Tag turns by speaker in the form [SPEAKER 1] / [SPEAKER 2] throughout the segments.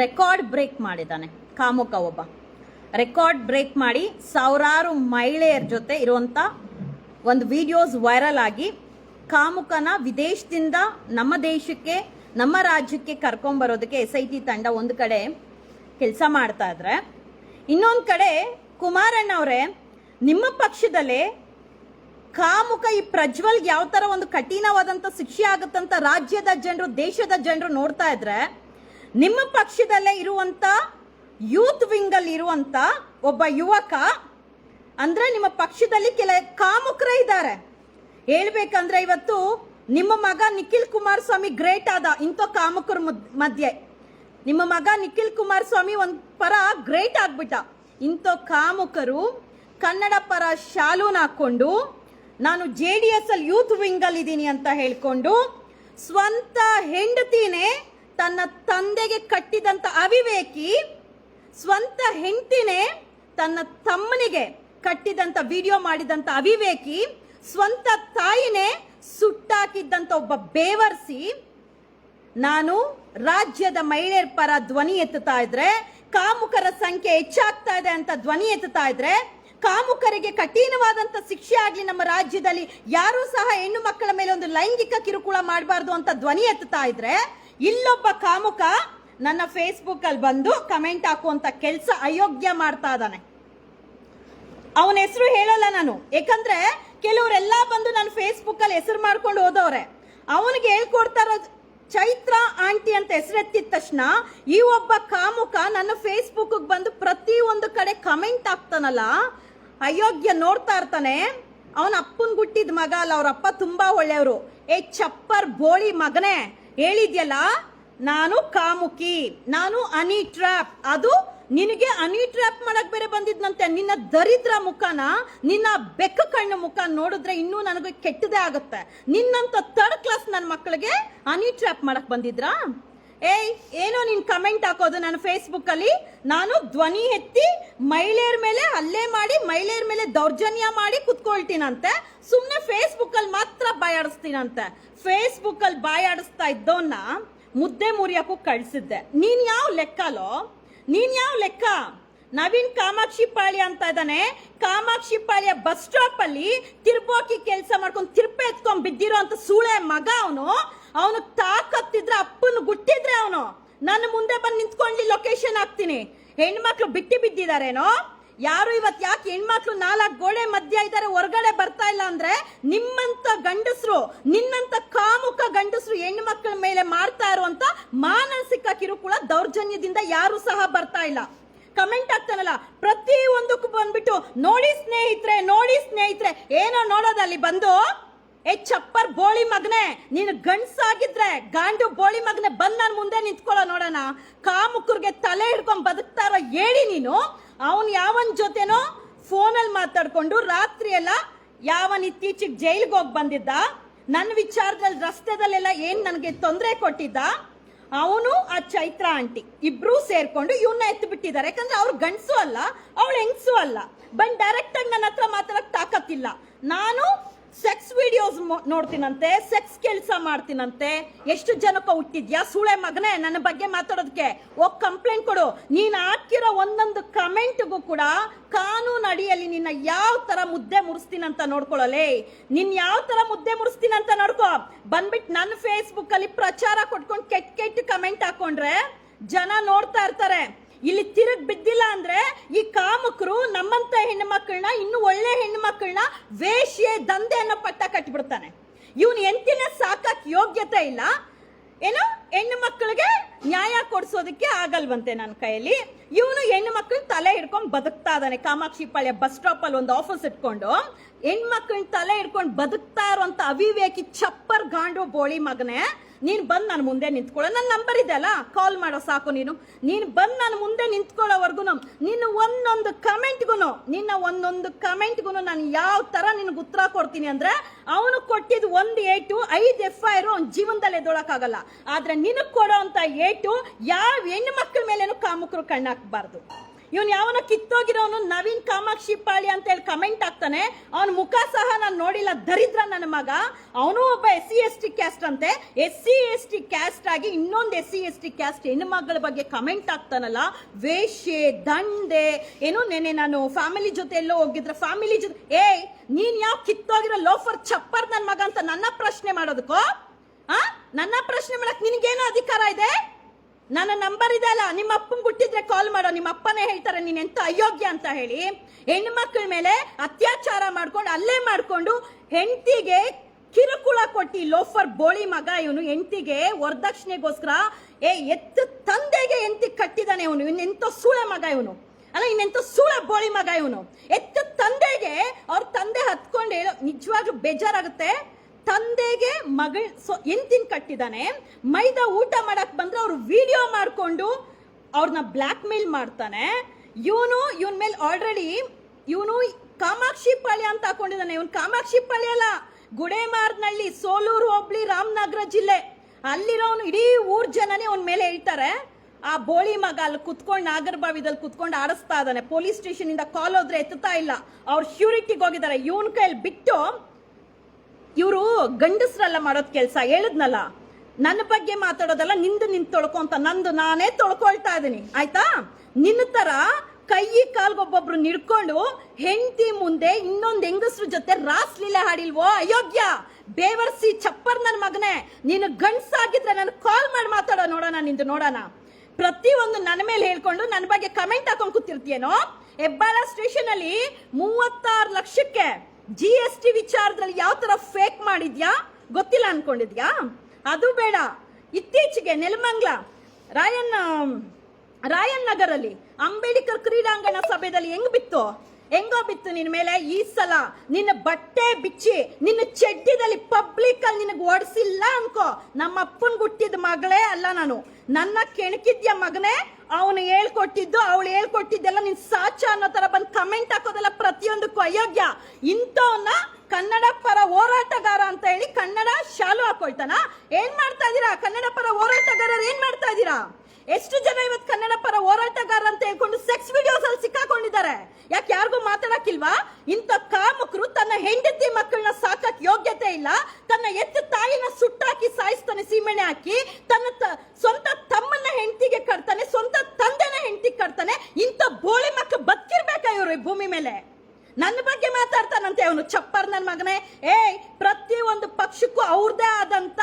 [SPEAKER 1] Record break ಮಾಡಿದ್ದಾನೆ, ಕಾಮುಕ ಒಬ್ಬ. Record break ಮಾಡಿ ಸಾವಿರಾರು ಮಹಿಳೆಯರ ಜೊತೆ ಇರುವಂತ ಒಂದು ವಿಡಿಯೋಸ್ ವೈರಲ್ ಆಗಿ ಕಾಮುಕನ ವಿದೇಶದಿಂದ ನಮ್ಮ ದೇಶಕ್ಕೆ, ನಮ್ಮ ರಾಜ್ಯಕ್ಕೆ ಕರ್ಕೊಂಬರೋದಕ್ಕೆ ಎಸ್ ಐ ಟಿ ತಂಡ ಒಂದು ಕಡೆ ಕೆಲಸ ಮಾಡ್ತಾ ಇದ್ರೆ, ಇನ್ನೊಂದು ಕಡೆ ಕುಮಾರಣ್ಣ ಅವರೇ, ನಿಮ್ಮ ಪಕ್ಷದಲ್ಲೇ ಕಾಮುಕ ಈ ಪ್ರಜ್ವಲ್ಗೆ ಯಾವ ಥರ ಒಂದು ಕಠಿಣವಾದಂತ ಶಿಕ್ಷೆ ಆಗುತ್ತಂತ ರಾಜ್ಯದ ಜನರು, ದೇಶದ ಜನರು ನೋಡ್ತಾ ಇದ್ರೆ ನಿಮ್ಮ ಪಕ್ಷದಲ್ಲೇ ಇರುವಂತ ಯೂತ್ ವಿಂಗ್ ಅಲ್ಲಿ ಇರುವಂತ ಒಬ್ಬ ಯುವಕ, ಅಂದ್ರೆ ನಿಮ್ಮ ಪಕ್ಷದಲ್ಲಿ ಕೆಲ ಕಾಮುಕರೇ ಇದ್ದಾರೆ. ಹೇಳ್ಬೇಕಂದ್ರೆ ಇವತ್ತು ನಿಮ್ಮ ಮಗ ನಿಖಿಲ್ ಕುಮಾರಸ್ವಾಮಿ ಗ್ರೇಟ್ ಆದ ಇಂಥ ಕಾಮುಕರ ಮಧ್ಯೆ. ನಿಮ್ಮ ಮಗ ನಿಖಿಲ್ ಕುಮಾರಸ್ವಾಮಿ ಒಂದು ಪರ ಗ್ರೇಟ್ ಆಗ್ಬಿಟ್ಟ. ಇಂಥ ಕಾಮುಕರು ಕನ್ನಡ ಪರ ಶಾಲೂನ್ ಹಾಕೊಂಡು ನಾನು ಜೆ ಡಿ ಎಸ್ ಅಲ್ಲಿ ಯೂತ್ ವಿಂಗ್ ಅಲ್ಲಿ ಇದ್ದೀನಿ ಅಂತ ಹೇಳ್ಕೊಂಡು, ಸ್ವಂತ ಹೆಂಡತಿನೇ ತನ್ನ ತಂದೆಗೆ ಕಟ್ಟಿದಂತ ಅವಿವೇಕಿ ಸ್ವಂತ ಹೆಂಡತಿನೇ ತನ್ನ ತಮ್ಮನಿಗೆ ಕಟ್ಟಿದಂತ ವಿಡಿಯೋ ಮಾಡಿದಂತ ಅವಿವೇಕಿ ಸ್ವಂತ ತಾಯಿನೇ ಸುಟ್ಟಾಕಿದ್ದಂತ ಒಬ್ಬ ಬೇವರ್ಸಿ ನಾನು ರಾಜ್ಯದ ಮಹಿಳೆಯರ ಪರ ಧ್ವನಿ ಎತ್ತುತ್ತಾ ಇದ್ರೆ, ಕಾಮುಕರ ಸಂಖ್ಯೆ ಹೆಚ್ಚಾಗ್ತಾ ಇದೆ ಅಂತ ಧ್ವನಿ ಎತ್ತುತ್ತಾ ಇದ್ರೆ, ಕಾಮುಕರಿಗೆ ಕಠಿಣವಾದಂತ ಶಿಕ್ಷೆ ಆಗ್ಲಿ ನಮ್ಮ ರಾಜ್ಯದಲ್ಲಿ, ಯಾರೂ ಸಹ ಹೆಣ್ಣು ಮಕ್ಕಳ ಮೇಲೆ ಒಂದು ಲೈಂಗಿಕ ಕಿರುಕುಳ ಮಾಡಬಾರ್ದು ಅಂತ ಧ್ವನಿ ಎತ್ತುತ್ತಾ ಇದ್ರೆ ಇಲ್ಲೊಬ್ಬ ಕಾಮುಕ ನನ್ನ ಫೇಸ್ಬುಕ್ ಅಲ್ಲಿ ಬಂದು ಕಮೆಂಟ್ ಹಾಕುವಂಥ ಕೆಲಸ ಅಯೋಗ್ಯ ಮಾಡ್ತಾ ಇದ್ದಾನೆ. ಅವನ ಹೆಸರು ಹೇಳಲ್ಲ ನಾನು. ಯಾಕಂದ್ರೆ ಕೆಲವರೆಲ್ಲ ಬಂದು ನನ್ನ ಫೇಸ್ಬುಕ್ ಅಲ್ಲಿ ಹೆಸರು ಮಾಡ್ಕೊಂಡು ಹೋದವ್ರೆ. ಅವನಿಗೆ ಹೇಳ್ಕೊಡ್ತಾ ಇರೋ ಚೈತ್ರ ಆಂಟಿ ಅಂತ ಹೆಸರೆತ್ತಿದ ತಕ್ಷಣ ಈ ಒಬ್ಬ ಕಾಮುಕ ನನ್ನ ಫೇಸ್ಬುಕ್ ಬಂದು ಪ್ರತಿ ಒಂದು ಕಡೆ ಕಮೆಂಟ್ ಹಾಕ್ತಾನಲ್ಲ, ಅಯೋಗ್ಯ ನೋಡ್ತಾ ಇರ್ತಾನೆ. ಅವನ ಅಪ್ಪನ್ ಗುಟ್ಟಿದ ಮಗ ಅಲ್ಲ, ಅವ್ರ ಅಪ್ಪ ತುಂಬಾ ಒಳ್ಳೆಯವರು. ಏ, ಚಪ್ಪರ್ ಬೋಳಿ ಮಗನೇ ಹೇಳಿದ್ಯಲ್ಲ, ನಾನು ಕಾಮುಕಿ, ನಾನು ಅನಿ ಟ್ರ್ಯಾಪ್ ಅದು ನಿನಗೆ ಅನಿ ಟ್ರ್ಯಾಪ್ ಮಾಡಕ್ ಬೇರೆ ಬಂದಿದ್ನಂತೆ. ನಿನ್ನ ದರಿದ್ರ ಮುಖನ, ನಿನ್ನ ಬೆಕ್ಕ ಕಣ್ಣು ಮುಖ ನೋಡಿದ್ರೆ ಇನ್ನೂ ನನಗೆ ಕೆಟ್ಟದೇ ಆಗುತ್ತೆ. ನಿನ್ನಂತ ಥರ್ಡ್ ಕ್ಲಾಸ್ ನನ್ನ ಮಕ್ಕಳಿಗೆ ಅನಿ ಟ್ರ್ಯಾಪ್ ಮಾಡಕ್ ಬಂದಿದ್ರಾ? ಏಯ್, ಏನೋ ನೀನ್ ಕಮೆಂಟ್ ಹಾಕೋದು ನನ್ನ ಫೇಸ್ಬುಕ್ ಅಲ್ಲಿ? ನಾನು ಧ್ವನಿ ಎತ್ತಿ ಮಹಿಳೆಯರ ಮೇಲೆ ಹಲ್ಲೆ ಮಾಡಿ, ಮಹಿಳೆಯರ ಮೇಲೆ ದೌರ್ಜನ್ಯ ಮಾಡಿ ಕುತ್ಕೊಳ್ತೀನಂತೆ. ಸುಮ್ಮನೆ ಫೇಸ್ಬುಕ್ ಅಲ್ಲಿ ಮಾತ್ರ ಬಾಯಾಡಿಸ್ತೀನಂತೆ ಫೇಸ್ಬುಕ್ ಅಲ್ಲಿ ಬಾಯಾಡಿಸ್ತಾ ಇದ್ದವನ್ನ ಮುದ್ದೆ ಮುರಿಯಕ್ಕೂ ಕಳ್ಸಿದ್ದೆ. ನೀನ್ ಯಾವ ಲೆಕ್ಕಲೋ? ನೀನ್ ಯಾವ ಲೆಕ್ಕ? ನವೀನ್ ಕಾಮಾಕ್ಷಿ ಪಾಳ್ಯ ಅಂತ ಇದ್ದಾನೆ. ಕಾಮಾಕ್ಷಿ ಪಾಳ್ಯ ಬಸ್ ಸ್ಟಾಪ್ ಅಲ್ಲಿ ತಿರ್ಪೋಕಿ ಕೆಲಸ ಮಾಡ್ಕೊಂಡು ತಿರ್ಪೆ ಎತ್ಕೊಂಡ್ ಬಿದ್ದಿರೋ ಅಂತ ಸೂಳೆ ಮಗ ಅವನು. ಅವನು ತಾಕತ್ತಿದ್ರೆ ಅಪ್ಪನ ಗುಟ್ಟಿದ್ರೆ ಅವನು. ನನ್ನ ಮುಂದೆ ಬಂದು ನಿಂತ್ಕೊಂಡು ಲೊಕೇಶನ್ ಹಾಕ್ತೀನಿ. ಹೆಣ್ಮಕ್ಳು ಬಿಟ್ಟಿ ಬಿದ್ದಿದಾರೇನೋ? ಯಾರು ಇವತ್ ಯಾಕೆ ಹೆಣ್ಮಕ್ಳು ನಾಲ್ಕು ಗೋಡೆ ಮಧ್ಯ ಇದ್ದಾರೆ ಹೊರಗಡೆ ಬರ್ತಾ ಇಲ್ಲ ಅಂದ್ರೆ ನಿಮ್ಮಂತ ಗಂಡಸರು, ನಿನ್ನಂತ ಕಾಮುಕ ಗಂಡಸರು ಹೆಣ್ಮಕ್ಳ ಮೇಲೆ ಮಾಡ್ತಾ ಇರುವಂತ ಮಾನಸಿಕ ಕಿರುಕುಳ ದೌರ್ಜನ್ಯದಿಂದ ಯಾರು ಸಹ ಬರ್ತಾ ಇಲ್ಲ. ಕಮೆಂಟ್ ಆಗ್ತಾನಲ್ಲ ಪ್ರತಿ ಒಂದಕ್ಕೂ ಬಂದ್ಬಿಟ್ಟು ನೋಡಿ ಸ್ನೇಹಿತರೆ ನೋಡಿ ಸ್ನೇಹಿತರೆ, ಏನೋ ನೋಡೋದಲ್ಲಿ ಬಂದು ಏ ಚಪ್ಪರ್ ಬೋಳಿ ಮಗನೆ, ನೀನು ಗಂಡ್ಸಾಗಿದ್ರೆ ಗಾಂಡು ಬೋಳಿ ಮಗನೆ ಬಂದ್ ನಾನು ಮುಂದೆ ನಿಂತ್ಕೊಳ್ಳೋ ನೋಡೋಣ. ಕಾಮುಕರಿಗೆ ತಲೆ ಹಿಡ್ಕೊಂಡು ಬದುಕ್ತಾ ಇರೋ ಹೇಳಿ ನೀನು, ಅವನ್ ಯಾವನ್ ಜೊತೆನೋ ಫೋನಲ್ಲಿ ಮಾತಾಡ್ಕೊಂಡು ರಾತ್ರಿ ಎಲ್ಲ ಯಾವನ್ ಇತ್ತೀಚೆಗೆ ಜೈಲಿಗೆ ಹೋಗಿ ಬಂದಿದ್ದ? ನನ್ನ ವಿಚಾರದಲ್ಲಿ ರಸ್ತೆದಲ್ಲೆಲ್ಲ ಏನ್ ನನಗೆ ತೊಂದರೆ ಕೊಟ್ಟಿದ್ದ? ಅವನು ಆ ಚೈತ್ರ ಆಂಟಿ, ಇಬ್ರು ಸೇರ್ಕೊಂಡು ಇವನ್ನ ಎತ್ತು ಬಿಟ್ಟಿದ್ದಾರೆ ಯಾಕಂದ್ರೆ ಅವ್ರು ಗಂಡಸು ಅಲ್ಲ, ಅವಳು ಹೆಂಗಸು ಅಲ್ಲ. ಬಂದ್ ಡೈರೆಕ್ಟ್ ಆಗಿ ನನ್ನ ಹತ್ರ ಮಾತಾಡಕ್ ತಾಕತ್ತಿಲ್ಲ. ನಾನು ಸೆಕ್ಸ್ ವಿಡಿಯೋಸ್ ನೋಡ್ತೀನಂತೆ ಸೆಕ್ಸ್ ಕೆಲಸ ಮಾಡ್ತೀನಂತೆ, ಎಷ್ಟು ಜನಕ್ಕೆ ಹುಟ್ಟಿದ್ಯಾ? ಸುಳೆ ಮಗನೇ, ನನ್ನ ಬಗ್ಗೆ ಮಾತಾಡೋದಕ್ಕೆ ಹೋಗ್ ಕಂಪ್ಲೇಂಟ್ ಕೊಡು. ನೀನ್ ಹಾಕಿರೋ ಒಂದೊಂದು ಕಮೆಂಟ್ಗೂ ಕೂಡ ಕಾನೂನು ಅಡಿಯಲ್ಲಿ ನಿನ್ನ ಯಾವ ತರ ಮುದ್ದೆ ಮುರಿಸ್ತೀನಂತ ನೋಡ್ಕೊಳ್ಳಲೇ. ನಿನ್ ಯಾವ ತರ ಮುದ್ದೆ ಮುರಿಸ್ತೀನಂತ ನೋಡ್ಕೊ. ಬಂದ್ಬಿಟ್ಟು ನನ್ನ ಫೇಸ್ಬುಕ್ ಅಲ್ಲಿ ಪ್ರಚಾರ ಕೊಟ್ಕೊಂಡು ಕೆಟ್ಟ ಕೆಟ್ಟ ಕಮೆಂಟ್ ಹಾಕೊಂಡ್ರೆ ಜನ ನೋಡ್ತಾ ಇರ್ತಾರೆ. ಇಲ್ಲಿ ತಿರುಗಿ ಬಿದ್ದಿಲ್ಲ ಅಂದ್ರೆ ಈ ಕಾಮಕರು ನಮ್ಮಂತ ಹೆಣ್ಣು ಮಕ್ಕಳನ್ನ ಇನ್ನು ಒಳ್ಳೆ ಹೆಣ್ಣು ಮಕ್ಕಳನ್ನ ವೇಶ್ಯೆ ದಂಧೆ ಅನ್ನೋ ಪಟ್ಟ ಕಟ್ಬಿಡ್ತಾನೆ. ಇವನು ಎಂತಿನ ಸಾಕಕ್ಕೆ ಯೋಗ್ಯತೆ ಇಲ್ಲ. ಏನು ಹೆಣ್ಣು ಮಕ್ಕಳಿಗೆ ನ್ಯಾಯ ಕೊಡಿಸೋದಕ್ಕೆ ಆಗಲ್ವಂತೆ ನನ್ನ ಕೈಯಲ್ಲಿ. ಇವನು ಹೆಣ್ಣು ಮಕ್ಕಳು ತಲೆ ಹಿಡ್ಕೊಂಡು ಬದುಕ್ತಾ ಇದ್ದಾನೆ. ಕಾಮಾಕ್ಷಿ ಪಾಳ್ಯ ಬಸ್ ಸ್ಟಾಪ್ ಅಲ್ಲಿ ಒಂದು ಆಫೀಸ್ ಇಟ್ಕೊಂಡು ಹೆಣ್ಮಕ್ಳನ್ನ ತಲೆ ಹಿಡ್ಕೊಂಡು ಬದುಕ್ತಾ ಇರುವಂತ ಅವಿವೇಕಿ ಚಪ್ಪರ್ ಗಾಂಡು ಬೋಳಿ ಮಗನೇ. ನೀನ್ ಬಂದು ನಾನು ಮುಂದೆ ನಿಂತ್ಕೊಳ್ಳೋ. ನನ್ನ ನಂಬರ್ ಇದೆ ಅಲ್ಲ? ಕಾಲ್ ಮಾಡೋ ಸಾಕು ನೀನು. ನೀನು ಬಂದು ನನ್ನ ಮುಂದೆ ನಿಂತ್ಕೊಳ್ಳೋವರೆಗೂ ನಿನ್ನ ಒಂದೊಂದು ಕಮೆಂಟ್ಗೂ ನಿನ್ನ ಒಂದೊಂದು ಕಮೆಂಟ್ಗೂ ನಾನು ಯಾವ ಥರ ನಿನಗೆ ಉತ್ತರ ಕೊಡ್ತೀನಿ ಅಂದರೆ, ಅವನು ಕೊಟ್ಟಿದ್ದು ಒಂದು ಏಟು, ಐದು ಎಫ್ ಐ ಅವ್ನ ಜೀವನದಲ್ಲಿ ಎದ್ದೊಳಕ್ಕಾಗಲ್ಲ. ಆದರೆ ನಿನಗೆ ಕೊಡೋ ಅಂಥ ಏಟು, ಯಾವ ಹೆಣ್ಣು ಮಕ್ಕಳ ಮೇಲೇನು ಕಾಮುಕರು ಕಣ್ಣಾಕ್ಬಾರ್ದು. ಇವನ್ ಯಾವನ ಕಿತ್ತೋಗಿರೋನು ನವೀನ್ ಕಾಮಾಕ್ಷಿ ಪಾಳಿ ಅಂತ ಹೇಳಿ ಕಮೆಂಟ್ ಆಗ್ತಾನೆ ಅವನ ಮುಖ ಸಹ ನಾನು ನೋಡಿಲ್ಲ. ದರಿದ್ರ ನನ್ನ ಮಗ. ಅವನು ಒಬ್ಬ S C S T caste ಅಂತೆ. S C S T caste ಆಗಿ ಇನ್ನೊಂದು S C S T caste ಹೆಣ್ಮಗಳ ಬಗ್ಗೆ ಕಮೆಂಟ್ ಆಗ್ತಾನಲ್ಲ ವೇಷೆ ದಂಡೆ. ಏನು ನೆನೆ ನಾನು ಫ್ಯಾಮಿಲಿ ಜೊತೆ ಎಲ್ಲೋ ಹೋಗಿದ್ರೆ ಫ್ಯಾಮಿಲಿ ಜೊತೆ ಏಯ್, ನೀನ್ ಯಾವ ಕಿತ್ತೋಗಿರೋ ಲೋಫರ್ ಚಪ್ಪರ್ ನನ್ನ ಮಗ ಅಂತ ನನ್ನ ಪ್ರಶ್ನೆ ಮಾಡೋದಕ್ಕೋ? ಆ? ನನ್ನ ಪ್ರಶ್ನೆ ಮಾಡಕ್ ನಿನಗೇನು ಅಧಿಕಾರ ಇದೆ? ನನ್ನ ನಂಬರ್ ಇದೆ ಅಲ್ಲ, ನಿಮ್ಮ ಅಪ್ಪನ ಗುಟ್ಟಿದ್ರೆ ಕಾಲ್ ಮಾಡೋ, ನಿಮ್ಮ ಅಪ್ಪನೇ ಹೇಳ್ತಾರೆ, ನೀನ್ ಎಂತ ಅಯೋಗ್ಯ ಅಂತ ಹೇಳಿ. ಹೆಣ್ಮಕ್ಳ ಮೇಲೆ ಅತ್ಯಾಚಾರ ಮಾಡ್ಕೊಂಡು, ಅಲ್ಲೇ ಮಾಡ್ಕೊಂಡು ಹೆಂಡತಿಗೆ ಕಿರುಕುಳ ಕೊಟ್ಟಿ ಲೋಫರ್ ಬೋಳಿ ಮಗ ಇವನು, ಹೆಂಡತಿಗೆ ವರದಕ್ಷಿಣೆಗೋಸ್ಕರ, ಏ, ಎತ್ತು ತಂದೆಗೆ ಎಂತಿ ಕಟ್ಟಿದಾನೆ ಇವನು ಇನ್ನೆಂತ ಸೂಳೆ ಮಗ ಇವನು? ಅಲ್ಲ ಇನ್ನೆಂತ ಸೂಳೆ ಬೋಳಿ ಮಗ ಇವನು? ಎತ್ತು ತಂದೆಗೆ ಅವ್ರ ತಂದೆ ಹತ್ಕೊಂಡು ಹೇಳೋ, ನಿಜವಾಗ್ಲೂ ಬೇಜಾರಾಗುತ್ತೆ? ತಂದೆಗೆ ಮಗಳ ಸೊ ಎಂತಿನ ಕಟ್ಟಿದಾನೆ. ಮೈದಾ ಊಟ ಮಾಡಕ್ ಬಂದ್ರೆ ಅವ್ರು ವಿಡಿಯೋ ಮಾಡ್ಕೊಂಡು ಅವ್ರನ್ನ ಬ್ಲ್ಯಾಕ್ ಮೇಲ್ ಮಾಡ್ತಾನೆ. ಇವನು, ಇವನ್ ಮೇಲೆ ಆಲ್ರೆಡಿ ಇವನು ಕಾಮಾಕ್ಷಿ ಪಾಳ್ಯ ಅಂತ ಹಾಕೊಂಡಿದ್ದಾನೆ ಇವನ್ ಕಾಮಾಕ್ಷಿ ಪಾಳ್ಯ ಅಲ್ಲ. ಗುಡೇಮಾರ್ನಳ್ಳಿ ಸೋಲೂರು, ಹೋಬ್ಳಿ, ರಾಮನಗರ ಜಿಲ್ಲೆ. ಅಲ್ಲಿರೋನು ಇಡೀ ಊರ್ ಜನನೇ ಅವನ ಮೇಲೆ ಹೇಳ್ತಾರೆ. ಆ ಬೋಳಿ ಮಗ ಅಲ್ಲಿ ಕುತ್ಕೊಂಡು ನಾಗರಬಾವಿದಲ್ಲಿ ಕುತ್ಕೊಂಡು ಆಡಿಸ್ತಾ ಇದ್ದಾನೆ ಪೊಲೀಸ್ ಸ್ಟೇಷನ್ ಇಂದ ಕಾಲ್ ಹೋದ್ರೆ ಎತ್ತುತ್ತಾ ಇಲ್ಲ. ಅವ್ರು ಶ್ಯೂರಿಟಿಗೆ ಹೋಗಿದ್ದಾರೆ ಇವನ್ ಕೈಯಲ್ಲಿ ಬಿಟ್ಟು ಇವರು ಗಂಡಸ್ರೆಲ್ಲ ಮಾಡೋದ್ ಕೆಲಸ, ಹೇಳಿದ್ನಲ್ಲ? ನನ್ನ ಬಗ್ಗೆ ಮಾತಾಡೋದಲ್ಲ ನಿಂದು ನಿನ್ ತೊಳ್ಕೊ ಅಂತ ನಂದು ನಾನೇ ತೊಳ್ಕೊಳ್ತಾ ಇದ್ದೀನಿ, ಆಯ್ತಾ? ನಿನ್ನ ತರ ಕೈ ಕಾಲ್ಗೊಬ್ಬೊಬ್ರು ನಿಡ್ಕೊಂಡು ಹೆಂಡತಿ ಮುಂದೆ ಇನ್ನೊಂದು ಹೆಂಗಸ್ರ ಜೊತೆ ರಾಸ್ ಲೀಲೆ ಹಾಡಿಲ್ವೋ? ಅಯೋಗ್ಯ! ಬೇವರ್ಸಿ ಚಪ್ಪರ್ ನನ್ನ ಮಗನೇ, ನೀನು ಗಂಡ್ಸಾಗಿದ್ರೆ ನನ್ ಕಾಲ್ ಮಾಡಿ ಮಾತಾಡೋ ನೋಡೋಣ, ನಿಂದು ನೋಡೋಣ. ಪ್ರತಿಯೊಂದು ನನ್ನ ಮೇಲೆ ಹೇಳ್ಕೊಂಡು ನನ್ನ ಬಗ್ಗೆ ಕಮೆಂಟ್ ಹಾಕೊಂಡು ಕೂತಿರ್ತೀಯೇನೋ? ಹೆಬ್ಬಾಳ ಸ್ಟೇಷನ್ ಅಲ್ಲಿ ಮೂವತ್ತಾರು ಲಕ್ಷಕ್ಕೆ ಜಿ ಎಸ್ ಟಿ ವಿಚಾರದಲ್ಲಿ ಯಾವ ತರ ಫೇಕ್ ಮಾಡಿದ್ಯಾ? ಗೊತ್ತಿಲ್ಲ ಅನ್ಕೊಂಡಿದ್ಯಾ? ಅದು ಬೇಡ. ಇತ್ತೀಚೆಗೆ ನೆಲಮಂಗ್ಲ, ರಾಯಣ್ಣ ರಾಯನ್ ನಗರಲ್ಲಿ ಅಂಬೇಡ್ಕರ್ ಕ್ರೀಡಾಂಗಣ ಸಭೆಯಲ್ಲಿ ಹೆಂಗ್ ಬಿತ್ತು? ಹೆಂಗೋ ಬಿತ್ತು ನಿನ್ನ ಮೇಲೆ ಈ ಸಲ. ನಿನ್ನ ಬಟ್ಟೆ ಬಿಚ್ಚಿ, ನಿನ್ನ ಚಡ್ಡಿದಲ್ಲಿ ಪಬ್ಲಿಕ್ ಅಲ್ಲಿ ನಿನಗೆ ಓಡಿಸಿಲ್ಲ ಅನ್ಕೋ. ನಮ್ಮ ಅಪ್ಪನ ಹುಟ್ಟಿದ ಮಗಳೇ ಅಲ್ಲ ನಾನು. ನನ್ನ ಕೆಣಕಿದ್ಯ ಮಗನೇ ಅವನು ಹೇಳ್ಕೊಟ್ಟಿದ್ದು, ಅವಳು ಹೇಳ್ಕೊಟ್ಟಿದ್ದೆಲ್ಲ ನಿನ್ ಸಾಚ ಅನ್ನೋ ತರ ಬಂದು ಕಮೆಂಟ್ ಹಾಕೋದೆಲ್ಲ ಪ್ರತಿಯೊಂದಕ್ಕೂ ಅಯೋಗ್ಯ. ಇಂಥವನ್ನ ಕನ್ನಡ ಪರ ಹೋರಾಟಗಾರ ಅಂತ ಹೇಳಿ ಕನ್ನಡ ಶಾಲು ಹಾಕೊಳ್ತಾನ. ಏನ್ ಮಾಡ್ತಾ ಇದೀರಾ ಕನ್ನಡ ಪರ ಹೋರಾಟಗಾರರು ಏನ್ ಮಾಡ್ತಾ ಇದೀರಾ ಎಷ್ಟು ಜನ ಇವತ್ತು ಕನ್ನಡ ಪರ ಹೋರಾಟಗಾರ ಅಂತ ಹೇಳ್ಕೊಂಡು ಸೆಕ್ಸ್ ವಿಡಿಯೋಸ್ ಅಲ್ಲಿ ಸಿಕ್ಕಾಕೊಂಡಿದ್ದಾರೆ? ಯಾಕೆ ಯಾರಿಗೂ ಮಾತಾಡಕ್ಕಿಲ್ವಾ? ಇಂಥ ಕಾಮಕರು ತನ್ನ ಹೆಂಡತಿ ಮಕ್ಕಳನ್ನ ಸಾಕಕ್ ಯೋಗ್ಯತೆ ಇಲ್ಲ. ತನ್ನ ಎತ್ತ ತಾಯಿನ ಸುಟ್ಟಾಕಿ ಸಾಯಿಸ್ತಾನೆ ಸೀಮೆಣೆ ಹಾಕಿ. ತನ್ನ ಸ್ವಂತ ತಮ್ಮನ್ನ ಹೆಂಡತಿಗೆ ಕಟ್ತಾನೆ, ಸ್ವಂತ ತಂದೆನ ಹೆಂಡತಿಗೆ ಕಟ್ತಾನೆ. ಇಂಥ ಬೋಳಿ ಮಕ್ಕಳು ಬದುಕಿರ್ಬೇಕಾ ಇವರು ಈ ಭೂಮಿ ಮೇಲೆ? ನನ್ನ ಬಗ್ಗೆ ಮಾತಾಡ್ತಾನಂತೆ ಅವನು. ಚಪ್ಪರ್ ನನ್ನ ಮಗನೇ. ಏಯ್ ಪ್ರತಿ ಒಂದು ಪಕ್ಷಕ್ಕೂ ಅವ್ರದೇ ಆದಂತ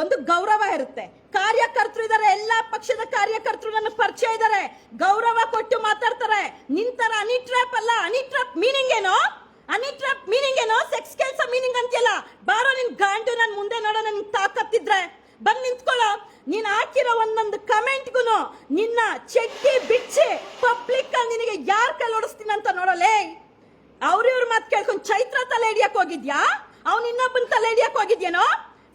[SPEAKER 1] ಒಂದು ಗೌರವ ಇರುತ್ತೆ. ಕಾರ್ಯಕರ್ತರು ಇದ್ದಾರೆ ಎಲ್ಲಾ ಪಕ್ಷದ ಕಾರ್ಯಕರ್ತರು ನನಗೆ ಪರಿಚಯ ಇದ್ದಾರೆ ಗೌರವ ಕೊಟ್ಟು ಮಾತಾಡ್ತಾರೆ. ನಿಂತರ ಅನಿ ಟ್ರಾಪ್ ಅಲ್ಲ ಅನಿ ಟ್ರಾಪ್ ಮೀನಿಂಗ್ ಏನೋ? ಅನಿ ಟ್ರಾಪ್ ಮೀನಿಂಗ್ ಏನೋ? ಸೆಕ್ಸ್ ಕೆಲಸ ಮೀನಿಂಗ್ ಅಂತಿಲ್ಲ ಬಾರೋ ನಿನ್ ಗಾಂಡು, ನನ್ ಮುಂದೆ ನೋಡೋ ನನ್ ತಾಕತ್ತಿದ್ರೆ ಬಂದ್ ನಿಂತ್ಕೊಳ್ಳೋ. ನೀನ್ ಹಾಕಿರೋ ಒಂದೊಂದು ಕಮೆಂಟ್ಗುನು ನಿನ್ನ ಚೆಕ್ಕಿ ಬಿಚ್ಚಿ ಪಬ್ಲಿಕ್ ಅಲ್ಲಿ ನಿನಗೆ ಯಾರ್ ಕೈ ಓಡಿಸ್ತೀನಿ ಅಂತ ನೋಡಲೇ? ಅವ್ರಿವ್ರ ಮಾತು ಕೇಳ್ಕೊಂಡ್ ಚೈತ್ರ ತಲೆ ಹಿಡಿಯಕ್ ಹೋಗಿದ್ಯಾ? ಅವ್ನ ಇನ್ನೊಬ್ಬನ್ ತಲೆ ಹಿಡಿಯಕ್ ಹೋಗಿದ್ಯೇನೋ?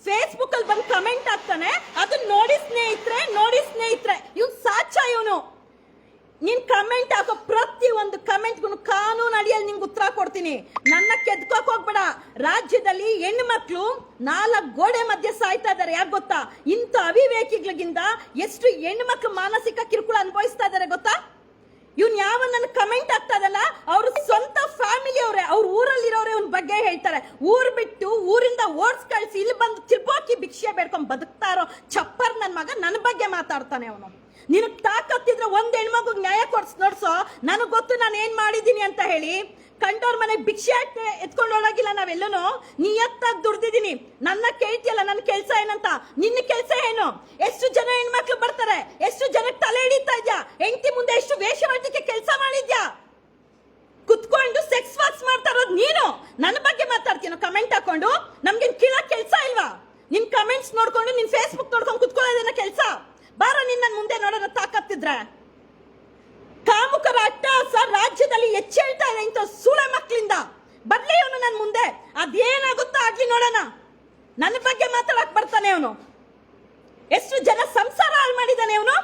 [SPEAKER 1] ಫೇಸ್ಬುಕ್ ಅಲ್ಲಿ ಬಂದು ಕಮೆಂಟ್ ಹಾಕ್ತಾನೆ, ಅದನ್ನ ನೋಡಿ ಸ್ನೇಹಿತರೆ ನೋಡಿ ಸ್ನೇಹಿತರೆ, ಇವ್ನು ಸಾಚ ಇವನು. ನೀನ್ ಕಮೆಂಟ್ ಹಾಕೋ ಪ್ರತಿ ಒಂದು ಕಮೆಂಟ್ಗೂ ಕಾನೂನು ಅಡಿಯಲ್ಲಿ ನಿಂಗೆ ಉತ್ತರ ಕೊಡ್ತೀನಿ. ನನ್ನ ಕೆದ್ಕೋಕ್ ಹೋಗ್ಬೇಡ. ರಾಜ್ಯದಲ್ಲಿ ಹೆಣ್ಣು ಮಕ್ಕಳು ನಾಲ್ಕು ಗೋಡೆ ಮಧ್ಯೆ ಸಾಯ್ತಾ ಇದ್ದಾರೆ, ಯಾಕೆ ಗೊತ್ತಾ? ಇಂಥ ಅವಿವೇಕಿಗಳಿಗಿಂತ ಎಷ್ಟು ಹೆಣ್ಣು ಮಕ್ಕಳು ಮಾನಸಿಕ ಕಿರುಕುಳ ಅನುಭವಿಸ್ತಾ ಇದ್ದಾರೆ ಗೊತ್ತಾ? ಇವ್ನ್ ಯಾವ ನನ್ನ ಕಮೆಂಟ್ ಆಗ್ತದಲ್ಲ, ಅವ್ರ ಸ್ವಂತ ಫ್ಯಾಮಿಲಿ ಅವರೇ, ಅವ್ರ ಊರಲ್ಲಿರೋರೆ ಅವ್ನ ಬಗ್ಗೆ ಹೇಳ್ತಾರೆ. ಊರ್ ಬಿಟ್ಟು ಊರಿಂದ ಓಡ್ಸ್ ಕಳ್ಸಿ ಇಲ್ಲಿ ಬಂದು ತಿರ್ಬೋಕಿ ಭಿಕ್ಷೆ ಬೇಡ್ಕೊಂಡ್ ಬದುಕ್ತಾ ಇರೋ ಚಪ್ಪರ್ ನನ್ ಮಗ ನನ್ನ ಬಗ್ಗೆ ಮಾತಾಡ್ತಾನೆ ಅವನು. ನಿನಗ್ ತಾಕತ್ತಿದ್ರೆ ಒಂದ್ ಹೆಣ್ಮಗು ನ್ಯಾಯ ಕೊಡ್ಸ್ ನೋಡ್ಸೋ, ನನಗ್ ಗೊತ್ತು ನಾನು ಏನ್ ಮಾಡಿದೀನಿ ಅಂತ ಹೇಳಿ ಕಂಡೋರ್ ಮನೆಗೆ ಭಿಕ್ಷೆ ಎತ್ಕೊಂಡು ಹೋಗಿಲ್ಲ ನೀ ನಿಯತ್ತಾಗಿ ದುಡ್ದಿದೀನಿ ನನ್ನ ಕೇಳ್ತಿಯಲ್ಲ ನನ್ನ ಕೆಲಸ ಏನಂತ? ನಿನ್ನ ಕೆಲಸ ಏನು? ಎಷ್ಟು ಜನ ಹೆಣ್ಮಕ್ಳು ಬರ್ತಾರೆ? ಎಷ್ಟು ಜನ ತಲೆ ಹಿಡಿತಾ ಇದ್ಯಾ? ಹೆಂಡತಿ ಮುಂದೆ ಎಷ್ಟು ವೇಷವಾಟಿಕೆ ಕೆಲಸ ಮಾಡಿದ್ಯಾ? ಕುತ್ಕೊಂಡು ಸೆಕ್ಸ್ ವಾಕ್ಸ್ ಮಾಡ್ತಾ ಇರೋದು ನೀನು. ನನ್ನ ಬಗ್ಗೆ ಮಾತಾಡ್ತೀನೋ ಕಮೆಂಟ್ ಹಾಕೊಂಡು. ನಮ್ಗೆ ಕೀಳ ಕೆಲಸ ಇಲ್ವಾ? ನಿನ್ ಕಮೆಂಟ್ಸ್ ನೋಡ್ಕೊಂಡು, ನಿನ್ ಫೇಸ್ಬುಕ್ ನೋಡ್ಕೊಂಡು ಕುತ್ಕೊಳ್ಳೋದೇನ ಕೆಲಸ? ಬಾರ ನಿನ್ನ ಮುಂದೆ ನೋಡೋಣ ತಾಕತ್ತಿದ್ರೆ. ಕಾಮುಕರ ಅಟ್ಟಹಾಸ ರಾಜ್ಯದಲ್ಲಿ ಹೆಚ್ಚೇಳ್ತಾ ಇದೆ ಇಂಥ ಸೂಳೆ ಮಕ್ಕಳಿಂದ ಬರ್ಲಿ ಅವನು ನನ್ನ ಮುಂದೆ. ಅದೇನಾಗುತ್ತೋ ಆಗ್ಲಿ ನೋಡೋಣ. ನನ್ನ ಬಗ್ಗೆ ಮಾತಾಡಕ್ ಬರ್ತಾನೆ ಅವನು. ಎಷ್ಟು ಜನ ಸಂಸಾರ ಹಾಳು ಮಾಡಿದಾನೆ ಅವನು.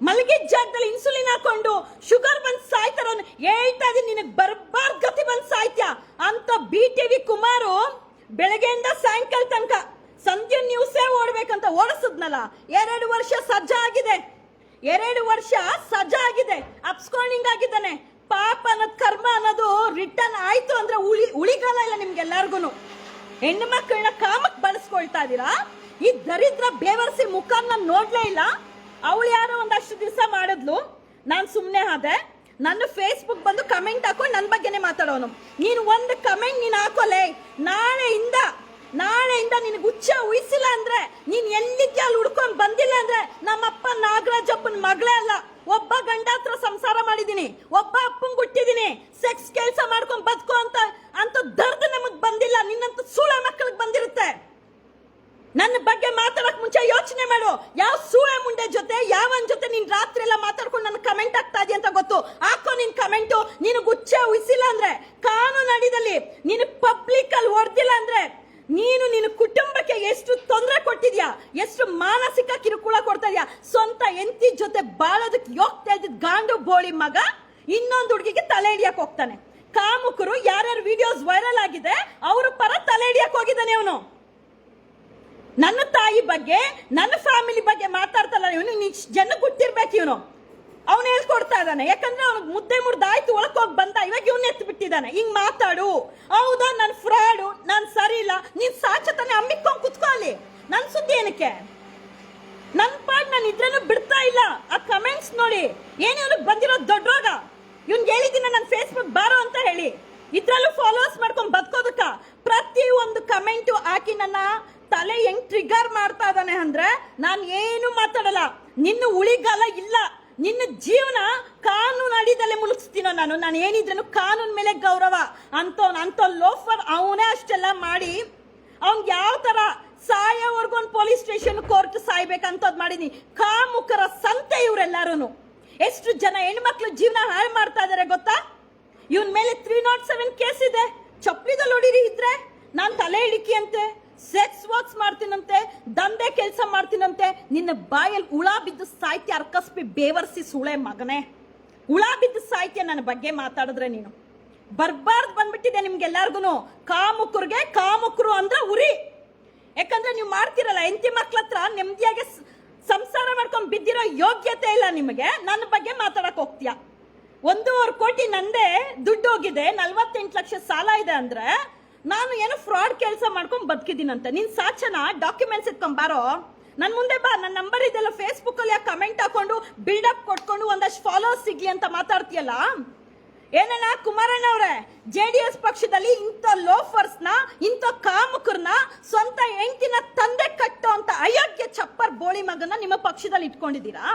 [SPEAKER 1] ಮಲಗಿದ ಜಾಗದಲ್ಲಿ ಇನ್ಸುಲಿನ್ ಹಾಕೊಂಡು ಶುಗರ್ ಬಂದ್ ಸಾಯ್ತಾರ ಹೇಳ್ತಾ ಇದೀನಿ ನಿನಗೆ ಬರ್ಬಾರ್ದ್ ಗತಿ ಬಂದ್ ಸಾಯ್ತ್ಯ. ಅಂತ ಬಿ ಟಿ ವಿ ಕುಮಾರು ಬೆಳಗ್ಗೆಯಿಂದ ಸಾಯಂಕಾಲ ತನಕ ಸಂಧ್ಯ ನ್ಯೂಸೇ ಓಡ್ಬೇಕಂತ ಓಡಿಸಿದ್ನಲ್ಲ. ಎರಡು ವರ್ಷ ಸಜ್ಜ ಆಗಿದೆ ಎರಡು ವರ್ಷ ಸಜಾ ಆಗಿದೆ ಅಪ್ಸ್ಕಾಂಡಿಂಗ್ ಆಗಿದ್ದಾನೆ. ಪಾಪ ಅನ್ನೋದು ಕರ್ಮ ಅನ್ನೋದು ರಿಟರ್ನ್ ಆಯ್ತು ಅಂದ್ರೆ ಉಳಿ ಉಳಿಗಾಲ ಇಲ್ಲ ನಿಮ್ಗೆಲ್ಲರಿಗೂ ಹೆಣ್ಣು ಮಕ್ಕಳನ್ನ ಕಾಮಕ್ಕೆ ಬಳಸ್ಕೊಳ್ತಾ ಇದ್ದೀರಾ? ಈ ದರಿದ್ರ ಬೇವರ್ಸಿ ಮುಖ ನಾನು ನೋಡ್ಲೇ ಇಲ್ಲ. ಅವಳು ಯಾರೋ ಒಂದಷ್ಟು ದಿವಸ ಮಾಡಿದ್ಲು. ನಾನು ಸುಮ್ಮನೆ ಆದೆ. ನನ್ನ ಫೇಸ್ಬುಕ್ ಬಂದು ಕಮೆಂಟ್ ಹಾಕೊಂಡು ನನ್ನ ಬಗ್ಗೆನೇ ಮಾತಾಡೋನು. ನೀನು ಒಂದು ಕಮೆಂಟ್ ನೀನು ಹಾಕೋಲೆ. ನಾಳೆಯಿಂದ ನಾಳೆಯಿಂದ ನಿನಗೆ ಹುಚ್ಚ ಉಯಿಸಿಲ್ಲ ಅಂದ್ರೆ ನೀನ್ ಎಲ್ಲಿಗೆ ಅಲ್ಲಿ ಹುಡ್ಕೊಂಡ್ ಬಂದಿಲ್ಲ ಅಂದ್ರೆ ನಮ್ಮಪ್ಪ ನಾಗರಾಜಪ್ಪನ ಮಗಳೇ ಅಲ್ಲ. ಒಬ್ಬ ಗಂಡ ಹತ್ರ ಸಂಸಾರ ಮಾಡಿದೀನಿ, ಒಬ್ಬ ಅಪ್ಪಂಗ್ ಹುಟ್ಟಿದೀನಿ. ಸೆಕ್ಸ್ ಕೆಲಸ ಮಾಡ್ಕೊಂಡ್ ಬದುಕು ಅಂತ ಅಂತ ದರ್ದ ನಮಗ್ ಬಂದಿಲ್ಲ, ನಿನ್ನಂತ ಸೂಳ ಮಕ್ಕಳಿಗೆ ಬಂದಿರುತ್ತೆ. ನನ್ನ ಬಗ್ಗೆ ಮಾತಾಡಕ್ ಮುಂಚೆ ಯೋಚನೆ ಮಾಡು. ಯಾವ ಸೂಳೆ ಮುಂಡೆ ಜೊತೆ, ಯಾವನ್ ಜೊತೆ ನೀನ್ ರಾತ್ರಿ ಎಲ್ಲ ಮಾತಾಡ್ಕೊಂಡು ನನ್ನ ಕಮೆಂಟ್ ಆಗ್ತಾ ಇದೆಯಾ ಅಂತ ಗೊತ್ತು. ಹಾಕೋ ನಿನ್ ಕಮೆಂಟು ನೀನು ಗುಚ್ಚ ಉಯಿಸಿಲ್ಲ ಅಂದ್ರೆ, ಕಾನೂನು ಅಡಿದಲ್ಲಿ ನೀನು ಪಬ್ಲಿಕ್ ಅಲ್ಲಿ ಹೊಡೆದಿಲ್ಲ ಅಂದ್ರೆ ನೀನು ನಿನ್ನ ಕುಟುಂಬಕ್ಕೆ ಎಷ್ಟು ತೊಂದರೆ ಕೊಟ್ಟಿದ್ಯಾ? ಎಷ್ಟು ಮಾನಸಿಕ ಕಿರುಕುಳ ಕೊಡ್ತಾ ಇದೆಯಾ ಸ್ವಂತ ಎಂತಿ ಜೊತೆ ಬಾಳೋದಕ್ಕೆ ಯೋಗ್ತಾ ಇದ್ದಿದ್ದ ಗಾಂಡು ಬೋಳಿ ಮಗ ಇನ್ನೊಂದು ಹುಡುಗಿಗೆ ತಲೆ ಹಿಡಿಯಕ್ ಹೋಗ್ತಾನೆ. ಕಾಮುಕರು ಯಾರ್ಯಾರು ವಿಡಿಯೋಸ್ ವೈರಲ್ ಆಗಿದೆ, ಅವರು ಪರ ತಲೆ ಹಿಡಿಯಕ್ ಹೋಗಿದ್ದಾನೆ ಅವನು ನನ್ನ ತಾಯಿ ಬಗ್ಗೆ, ನನ್ನ ಫ್ಯಾಮಿಲಿ ಬಗ್ಗೆ ಮಾತಾಡ್ತಲ್ಲ ಇವನು ಜನ ಗುಟ್ಟಿರ್ಬೇಕು ಇವನು. ಅವನು ಹೇಳ್ಕೊಡ್ತಾ ಇದ್ದಾನೆ. ಯಾಕಂದ್ರೆ ಅವನಿಗೆ ಮುದ್ದೆ ಮುರ್ದಾಯ್ತು ಒಳಕೋಗಿ ಬಂದ, ಇವಾಗ ಇವನ್ ಎತ್ತು ಬಿಟ್ಟಿದ್ದಾನೆ. ಹಿಂಗ್ ಮಾತಾಡು. ಹೌದಾ, ನನ್ ಫ್ರಾಡು, ನಾನು ಸರಿ ಇಲ್ಲ ನೀನ್ ಸಾಚತಾನೆ ಅಮ್ಮಿಕೊಂಡ್ ಕುತ್ಕೋ ಅಲ್ಲಿ ನನ್ ಸುದ್ದಿ ಏನಕ್ಕೆ? ನನ್ ಪಾಡ್ ನಾನು ಇದ್ರೂ ಬಿಡ್ತಾ ಇಲ್ಲ. ಆ ಕಮೆಂಟ್ಸ್ ನೋಡಿ ಏನಾದ್ರು ಇವ್ನಿಗೆ ಬಂದಿರೋ ದೊಡ್ಡ ರೋಗ. ಇವ್ನ್ ಹೇಳಿದ್ದೀನಿ ನನ್ನ ಫೇಸ್ಬುಕ್ ಬಾರೋ ಅಂತ ಹೇಳಿ. ಇದ್ರಲ್ಲೂ ಫಾಲೋವರ್ಸ್ ಮಾಡ್ಕೊಂಡು ಬದುಕೋದಕ್ಕ. ಪ್ರತಿ ಒಂದು ಕಮೆಂಟ್ ಹಾಕಿ ನನ್ನ ತಲೆ ಹೆಂಗ್ ಟ್ರಿಗರ್ ಮಾಡ್ತಾ ಇದ್ದಾನೆ ಅಂದ್ರೆ, ನಾನು ಏನು ಮಾತಾಡಲ್ಲ. ನಿನ್ನ ಉಳಿಗಾಲ ಇಲ್ಲ. ನಿನ್ನ ಜೀವನ ಕಾನೂನು ಅಡಿದಲ್ಲೇ ಮುಳುಗಿಸ್ತೀನೋ ನಾನು? ನಾನು ಏನಿದ್ರು ಕಾನೂನು ಮೇಲೆ ಗೌರವ. ಅಂತ ಲೋಫರ್ ಅವನೇ ಅಷ್ಟೆಲ್ಲ ಮಾಡಿ ಅವ್ನ್ಗೆ ಯಾವ ಥರ ಸಾಯೋವರೆಗೂ ಒಂದು ಪೊಲೀಸ್ ಸ್ಟೇಷನ್ ಕೋರ್ಟ್ ಸಾಯ್ಬೇಕಂತದ್ ಮಾಡಿದೀನಿ. ಕಾಮುಕರ ಸಂತೆ ಇವರೆಲ್ಲರೂ ಎಷ್ಟು ಜನ ಹೆಣ್ಮಕ್ಳು ಜೀವನ ಹಾಳು ಮಾಡ್ತಾ ಇದಾರೆ ಗೊತ್ತಾ? ಇವನ್ ಮೇಲೆ ತ್ರೀ ನಾಟ್ ಸೆವೆನ್ ಕೇಸ್ ಇದೆ. ಚಪ್ಪಿದಲ್ಲಿ ಹೊಡಿರಿ ಇದ್ರೆ. ನಾನು ತಲೆ ಇಳಿಕೆ ಅಂತೆ. ಸೆಕ್ಸ್ ವರ್ಕ್ಸ್ ಮಾಡ್ತೀನಂತೆ, ದಂಧೆ ಕೆಲಸ ಮಾಡ್ತೀನಂತೆ, ನಿನ್ನ ಬಾಯಲ್ಲಿ ಹುಳ ಬಿದ್ದು ಸಾಹಿತ್ಯ ಅರ್ಕಸ್ಪಿ ಬೇವರ್ಸಿ ಸುಳೆ ಮಗನೇ. ಹುಳ ಬಿದ್ದು ಸಾಹಿತ್ಯ ನನ್ನ ಬಗ್ಗೆ ಮಾತಾಡಿದ್ರೆ ನೀನು. ಬರ್ಬಾರ್ದು ಬಂದ್ಬಿಟ್ಟಿದೆ ನಿಮ್ಗೆಲ್ಲಾರ್ಗು ಕಾಮುಕರಿಗೆ ಕಾಮುಕರು ಅಂದ್ರೆ ಉರಿ. ಯಾಕಂದ್ರೆ ನೀವು ಮಾಡ್ತಿರಲ್ಲ, ಹೆಂಡತಿ ಮಕ್ಳ ಹತ್ರ ನೆಮ್ಮದಿಯಾಗಿ ಸಂಸಾರ ಮಾಡ್ಕೊಂಡು ಬಿದ್ದಿರೋ ಯೋಗ್ಯತೆ ಇಲ್ಲ ನಿಮಗೆ. ನನ್ನ ಬಗ್ಗೆ ಮಾತಾಡಕ್ ಹೋಗ್ತೀಯ? ಒಂದೂವರೆ ಕೋಟಿ ನಂದೇ ದುಡ್ಡು ಹೋಗಿದೆ, ನಲ್ವತ್ತೆಂಟು ಲಕ್ಷ ಸಾಲ ಇದೆ ಅಂದ್ರೆ ನಾನು ಏನೋ ಫ್ರಾಡ್ ಕೆಲಸ ಮಾಡ್ಕೊಂಡು ಬದುಕಿದ್ದೀನಂತೆ. ನಿನ್ ಸಾಚನ? ಡಾಕ್ಯುಮೆಂಟ್ಸ್ ಎತ್ಕೊಂಡ್ ಬಾರೋ? ನನ್ ಮುಂದೆ ಬಾ. ನನ್ನ ನಂಬರ್ ಇದೆಲ್ಲ ಫೇಸ್ಬುಕ್ ಅಲ್ಲಿ ಕಮೆಂಟ್ ಹಾಕೊಂಡು ಬಿಲ್ಡಪ್ ಕೊಟ್ಕೊಂಡು ಒಂದಷ್ಟು ಫಾಲೋವರ್ಸ್ ಸಿಗ್ಲಿ ಅಂತ ಮಾತಾಡ್ತೀಯಲ್ಲ? ಏನಣ್ಣ ಕುಮಾರಣ್ಣ ಅವ್ರೆ ಜೆ ಡಿ ಎಸ್ ಪಕ್ಷದಲ್ಲಿ ಇಂಥ ಲೋಫರ್ಸ್ನ, ಇಂಥ ಕಾಮುಕರನ್ನ ಸ್ವಂತ ಹೆಂಡತಿನ ತಂದೆ ಕಟ್ಟೋ ಅಂತ ಅಯೋಗ್ಯ ಚಪ್ಪರ್ ಬೋಳಿ ಮಗನ ನಿಮ್ಮ ಪಕ್ಷದಲ್ಲಿ ಇಟ್ಕೊಂಡಿದ್ದೀರಾ?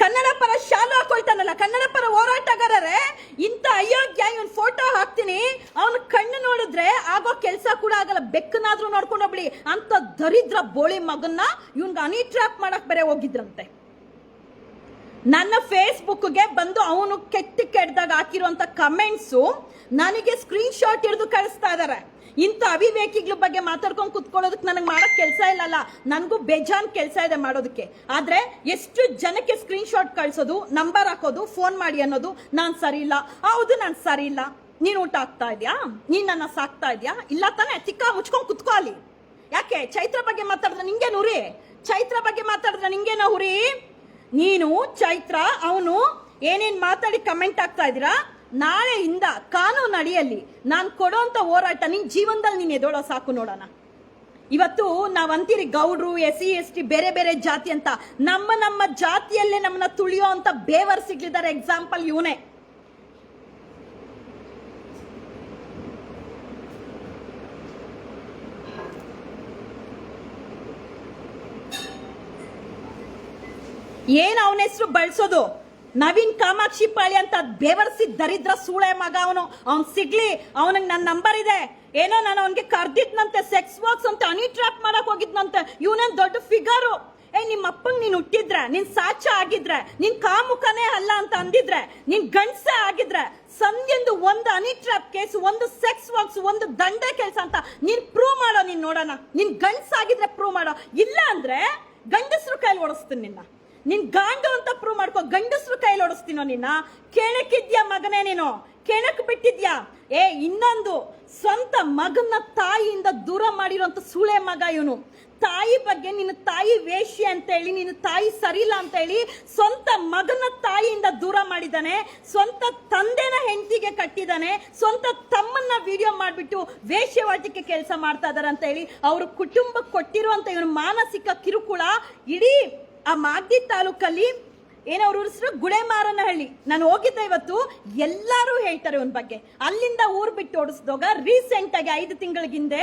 [SPEAKER 1] ಕನ್ನಡ ಪರ ಶಾಲು ಹಾಕೊಳ್ತಾನಲ್ಲ, ಕನ್ನಡ ಪರ ಹೋರಾಟಗಾರರೇ, ಇಂಥ ಅಯೋಗ್ಯ ಇವನ್ ಫೋಟೋ ಹಾಕ್ತೀನಿ. ಅವನ ಕಣ್ಣು ನೋಡಿದ್ರೆ ಆಗೋ ಕೆಲಸ ಕೂಡ ಆಗಲ್ಲ. ಬೆಕ್ಕನಾದ್ರೂ ನೋಡ್ಕೊಂಡು ಹೋಗ್ಬಿಡಿ. ಅಂತ ದರಿದ್ರ ಬೋಳಿ ಮಗನ್ನ ಇವನ್ಗೆ ಅನಿ ಟ್ರ್ಯಾಪ್ ಮಾಡಕ್ ಬೇರೆ ಹೋಗಿದ್ರಂತೆ. ನನ್ನ ಫೇಸ್ಬುಕ್ಗೆ ಬಂದು ಅವನು ಕೆಟ್ಟ ಕೆಟ್ಟದಾಗ ಹಾಕಿರುವಂತ ಕಮೆಂಟ್ಸು ನನಗೆ ಸ್ಕ್ರೀನ್ ಶಾಟ್ ಹಿಡಿದು ಕಳಿಸ್ತಾ ಇದಾರೆ. ಇಂಥ ಅವಿವೇಕಿಗಳ ಬಗ್ಗೆ ಮಾತಾಡ್ಕೊಂಡು ಕುತ್ಕೊಳ್ಳೋದಕ್ಕೆ ನನಗೆ ಮಾಡೋಕ್ಕೆ ಕೆಲಸ ಇಲ್ಲಲ್ಲ. ನನಗೂ ಬೇಜಾನ್ ಕೆಲಸ ಇದೆ ಮಾಡೋದಕ್ಕೆ. ಆದರೆ ಎಷ್ಟು ಜನಕ್ಕೆ ಸ್ಕ್ರೀನ್ಶಾಟ್ ಕಳಿಸೋದು ನಂಬರ್ ಹಾಕೋದು ಫೋನ್ ಮಾಡಿ ಅನ್ನೋದು ನಾನು ಸರಿ ಇಲ್ಲ. ಹೌದು, ನಾನು ಸರಿ ಇಲ್ಲ. ನೀನು ಊಟ ಆಗ್ತಾ ಇದೆಯಾ? ನೀನು ನನ್ನ ಸಾಕ್ತಾ ಇದೆಯಾ? ಇಲ್ಲ ತಾನೇ, ತಿಕ್ಕ ಮುಚ್ಕೊಂಡು ಕುತ್ಕೋ ಅಲ್ಲಿ. ಯಾಕೆ? ಚೈತ್ರ ಬಗ್ಗೆ ಮಾತಾಡಿದ್ರೆ ನಿಂಗೇನು ಉರಿ ಚೈತ್ರ ಬಗ್ಗೆ ಮಾತಾಡಿದ್ರೆ ನಿಂಗೇನೋ ಉರಿ ನೀನು, ಚೈತ್ರ, ಅವನು ಏನೇನು ಮಾತಾಡಿ ಕಮೆಂಟ್ ಆಗ್ತಾ ಇದ್ದೀರಾ? ನಾಳೆಯಿಂದ ಕಾನೂನು ಅಡಿಯಲ್ಲಿ ನಾನು ಕೊಡೋಂಥ ಹೋರಾಟ ನಿನ್ನ ಜೀವನದಲ್ಲಿ ನೀನು ಎದೋಳೋ ಸಾಕು ನೋಡೋಣ. ಇವತ್ತು ನಾವು ಅಂತೀರಿ ಗೌಡ್ರು ಎಸ್ ಸಿ ಎಸ್ ಟಿ ಬೇರೆ ಬೇರೆ ಜಾತಿ ಅಂತ. ನಮ್ಮ ನಮ್ಮ ಜಾತಿಯಲ್ಲೇ ನಮ್ಮನ್ನ ತುಳಿಯೋ ಅಂತ ಬೇವರ್ ಸಿಗ್ಲಿದ್ದಾರೆ ಎಕ್ಸಾಂಪಲ್ ಇವನೇ. ಏನು ಅವನ ಹೆಸರು ಬಳಸೋದು? ನವೀನ್ ಕಾಮಾಕ್ಷಿ ಪಾಳಿ ಅಂತ ಬೇವರ್ಸಿ ದರಿದ್ರ ಸೂಳೆ ಮಗ ಅವನು. ಅವ್ನು ಸಿಗ್ಲಿ, ಅವನಿಗೆ ನನ್ನ ನಂಬರ್ ಇದೆ. ಏನೋ ನಾನು ಅವನಿಗೆ ಕರ್ದಿದ್ನಂತೆ ಸೆಕ್ಸ್ ವರ್ಕ್ಸ್ ಅಂತ ಅನಿ ಟ್ರಾಪ್ ಮಾಡಕ್ ಹೋಗಿದ್ನಂತೆ. ಇವನೇನ್ ದೊಡ್ಡ ಫಿಗರು ಏ ನಿಮ್ಮ ಅಪ್ಪಂಗ್ ನೀನ್ ಹುಟ್ಟಿದ್ರೆ, ನಿನ್ ಸಾಚ ಆಗಿದ್ರೆ, ನಿನ್ ಕಾಮುಖನೇ ಅಲ್ಲ ಅಂತ ಅಂದಿದ್ರೆ, ನಿನ್ ಗಂಡ್ಸೆ ಆಗಿದ್ರೆ, ಸಂಧ್ಯಂದು ಒಂದು ಅನಿ ಟ್ರಾಪ್ ಕೇಸ್ ಒಂದು ಸೆಕ್ಸ್ ವರ್ಕ್ಸ್ ಒಂದು ದಂಡೆ ಕೆಲಸ ಅಂತ ನೀನ್ ಪ್ರೂವ್ ಮಾಡೋ, ನೀನ್ ನೋಡೋಣ. ನಿನ್ ಗಂಡ್ಸ್ ಆಗಿದ್ರೆ ಪ್ರೂವ್ ಮಾಡೋ. ಇಲ್ಲ ಅಂದ್ರೆ ಗಂಡಸ್ರು ಕೈಲಿ ಓಡಿಸ್ತೀನಿ ನಿನ್ನ. ನಿನ್ ಗಾಂಡು ಅಂತ ಪ್ರೂವ್ ಮಾಡ್ಕೋ, ಗಂಡಸ್ರು ಕೈಲಿ ಓಡಿಸ್ತೀನೋ ನಿನ್ನ ಕೆಣಕಿದ್ಯಾ ಮಗನೇ ನೀನು? ಕೆಣಕ್ ಬಿಟ್ಟಿದ್ಯಾ? ಏ, ಇನ್ನೊಂದು, ಸ್ವಂತ ಮಗನ ತಾಯಿಯಿಂದ ದೂರ ಮಾಡಿರೋಂಥ ಸುಳೆ ಮಗ ಇವನು. ತಾಯಿ ಬಗ್ಗೆ ನಿನ್ನ ತಾಯಿ ವೇಷ್ಯ ಅಂತ ಹೇಳಿ, ನಿನ್ನ ತಾಯಿ ಸರಿಯಿಲ್ಲ ಅಂತ ಹೇಳಿ ಸ್ವಂತ ಮಗನ ತಾಯಿಯಿಂದ ದೂರ ಮಾಡಿದ್ದಾನೆ, ಸ್ವಂತ ತಂದೆನ ಹೆಂಡತಿಗೆ ಕಟ್ಟಿದ್ದಾನೆ, ಸ್ವಂತ ತಮ್ಮನ್ನ ವಿಡಿಯೋ ಮಾಡಿಬಿಟ್ಟು ವೇಶ್ಯವಾಟಿಕೆ ಕೆಲಸ ಮಾಡ್ತಾ ಇದಾರೆ ಅಂತ ಹೇಳಿ, ಅವ್ರ ಕುಟುಂಬಕ್ಕೆ ಕೊಟ್ಟಿರುವಂತ ಇವನು ಮಾನಸಿಕ ಕಿರುಕುಳ, ಇಡೀ ಆ ಮಾಗಡಿ ತಾಲೂಕಲ್ಲಿ ಏನೋ ಅವ್ರ ಹೆಸರು ಗುಳೆಮಾರನಹಳ್ಳಿ. ನಾನು ಹೋಗಿದ್ದೆ ಇವತ್ತು, ಎಲ್ಲರೂ ಹೇಳ್ತಾರೆ ಅವನ ಬಗ್ಗೆ. ಅಲ್ಲಿಂದ ಊರ್ ಬಿಟ್ಟು ಓಡಿಸಿದಾಗ ರೀಸೆಂಟ್ ಆಗಿ ಐದು ತಿಂಗಳ ಹಿಂದೆ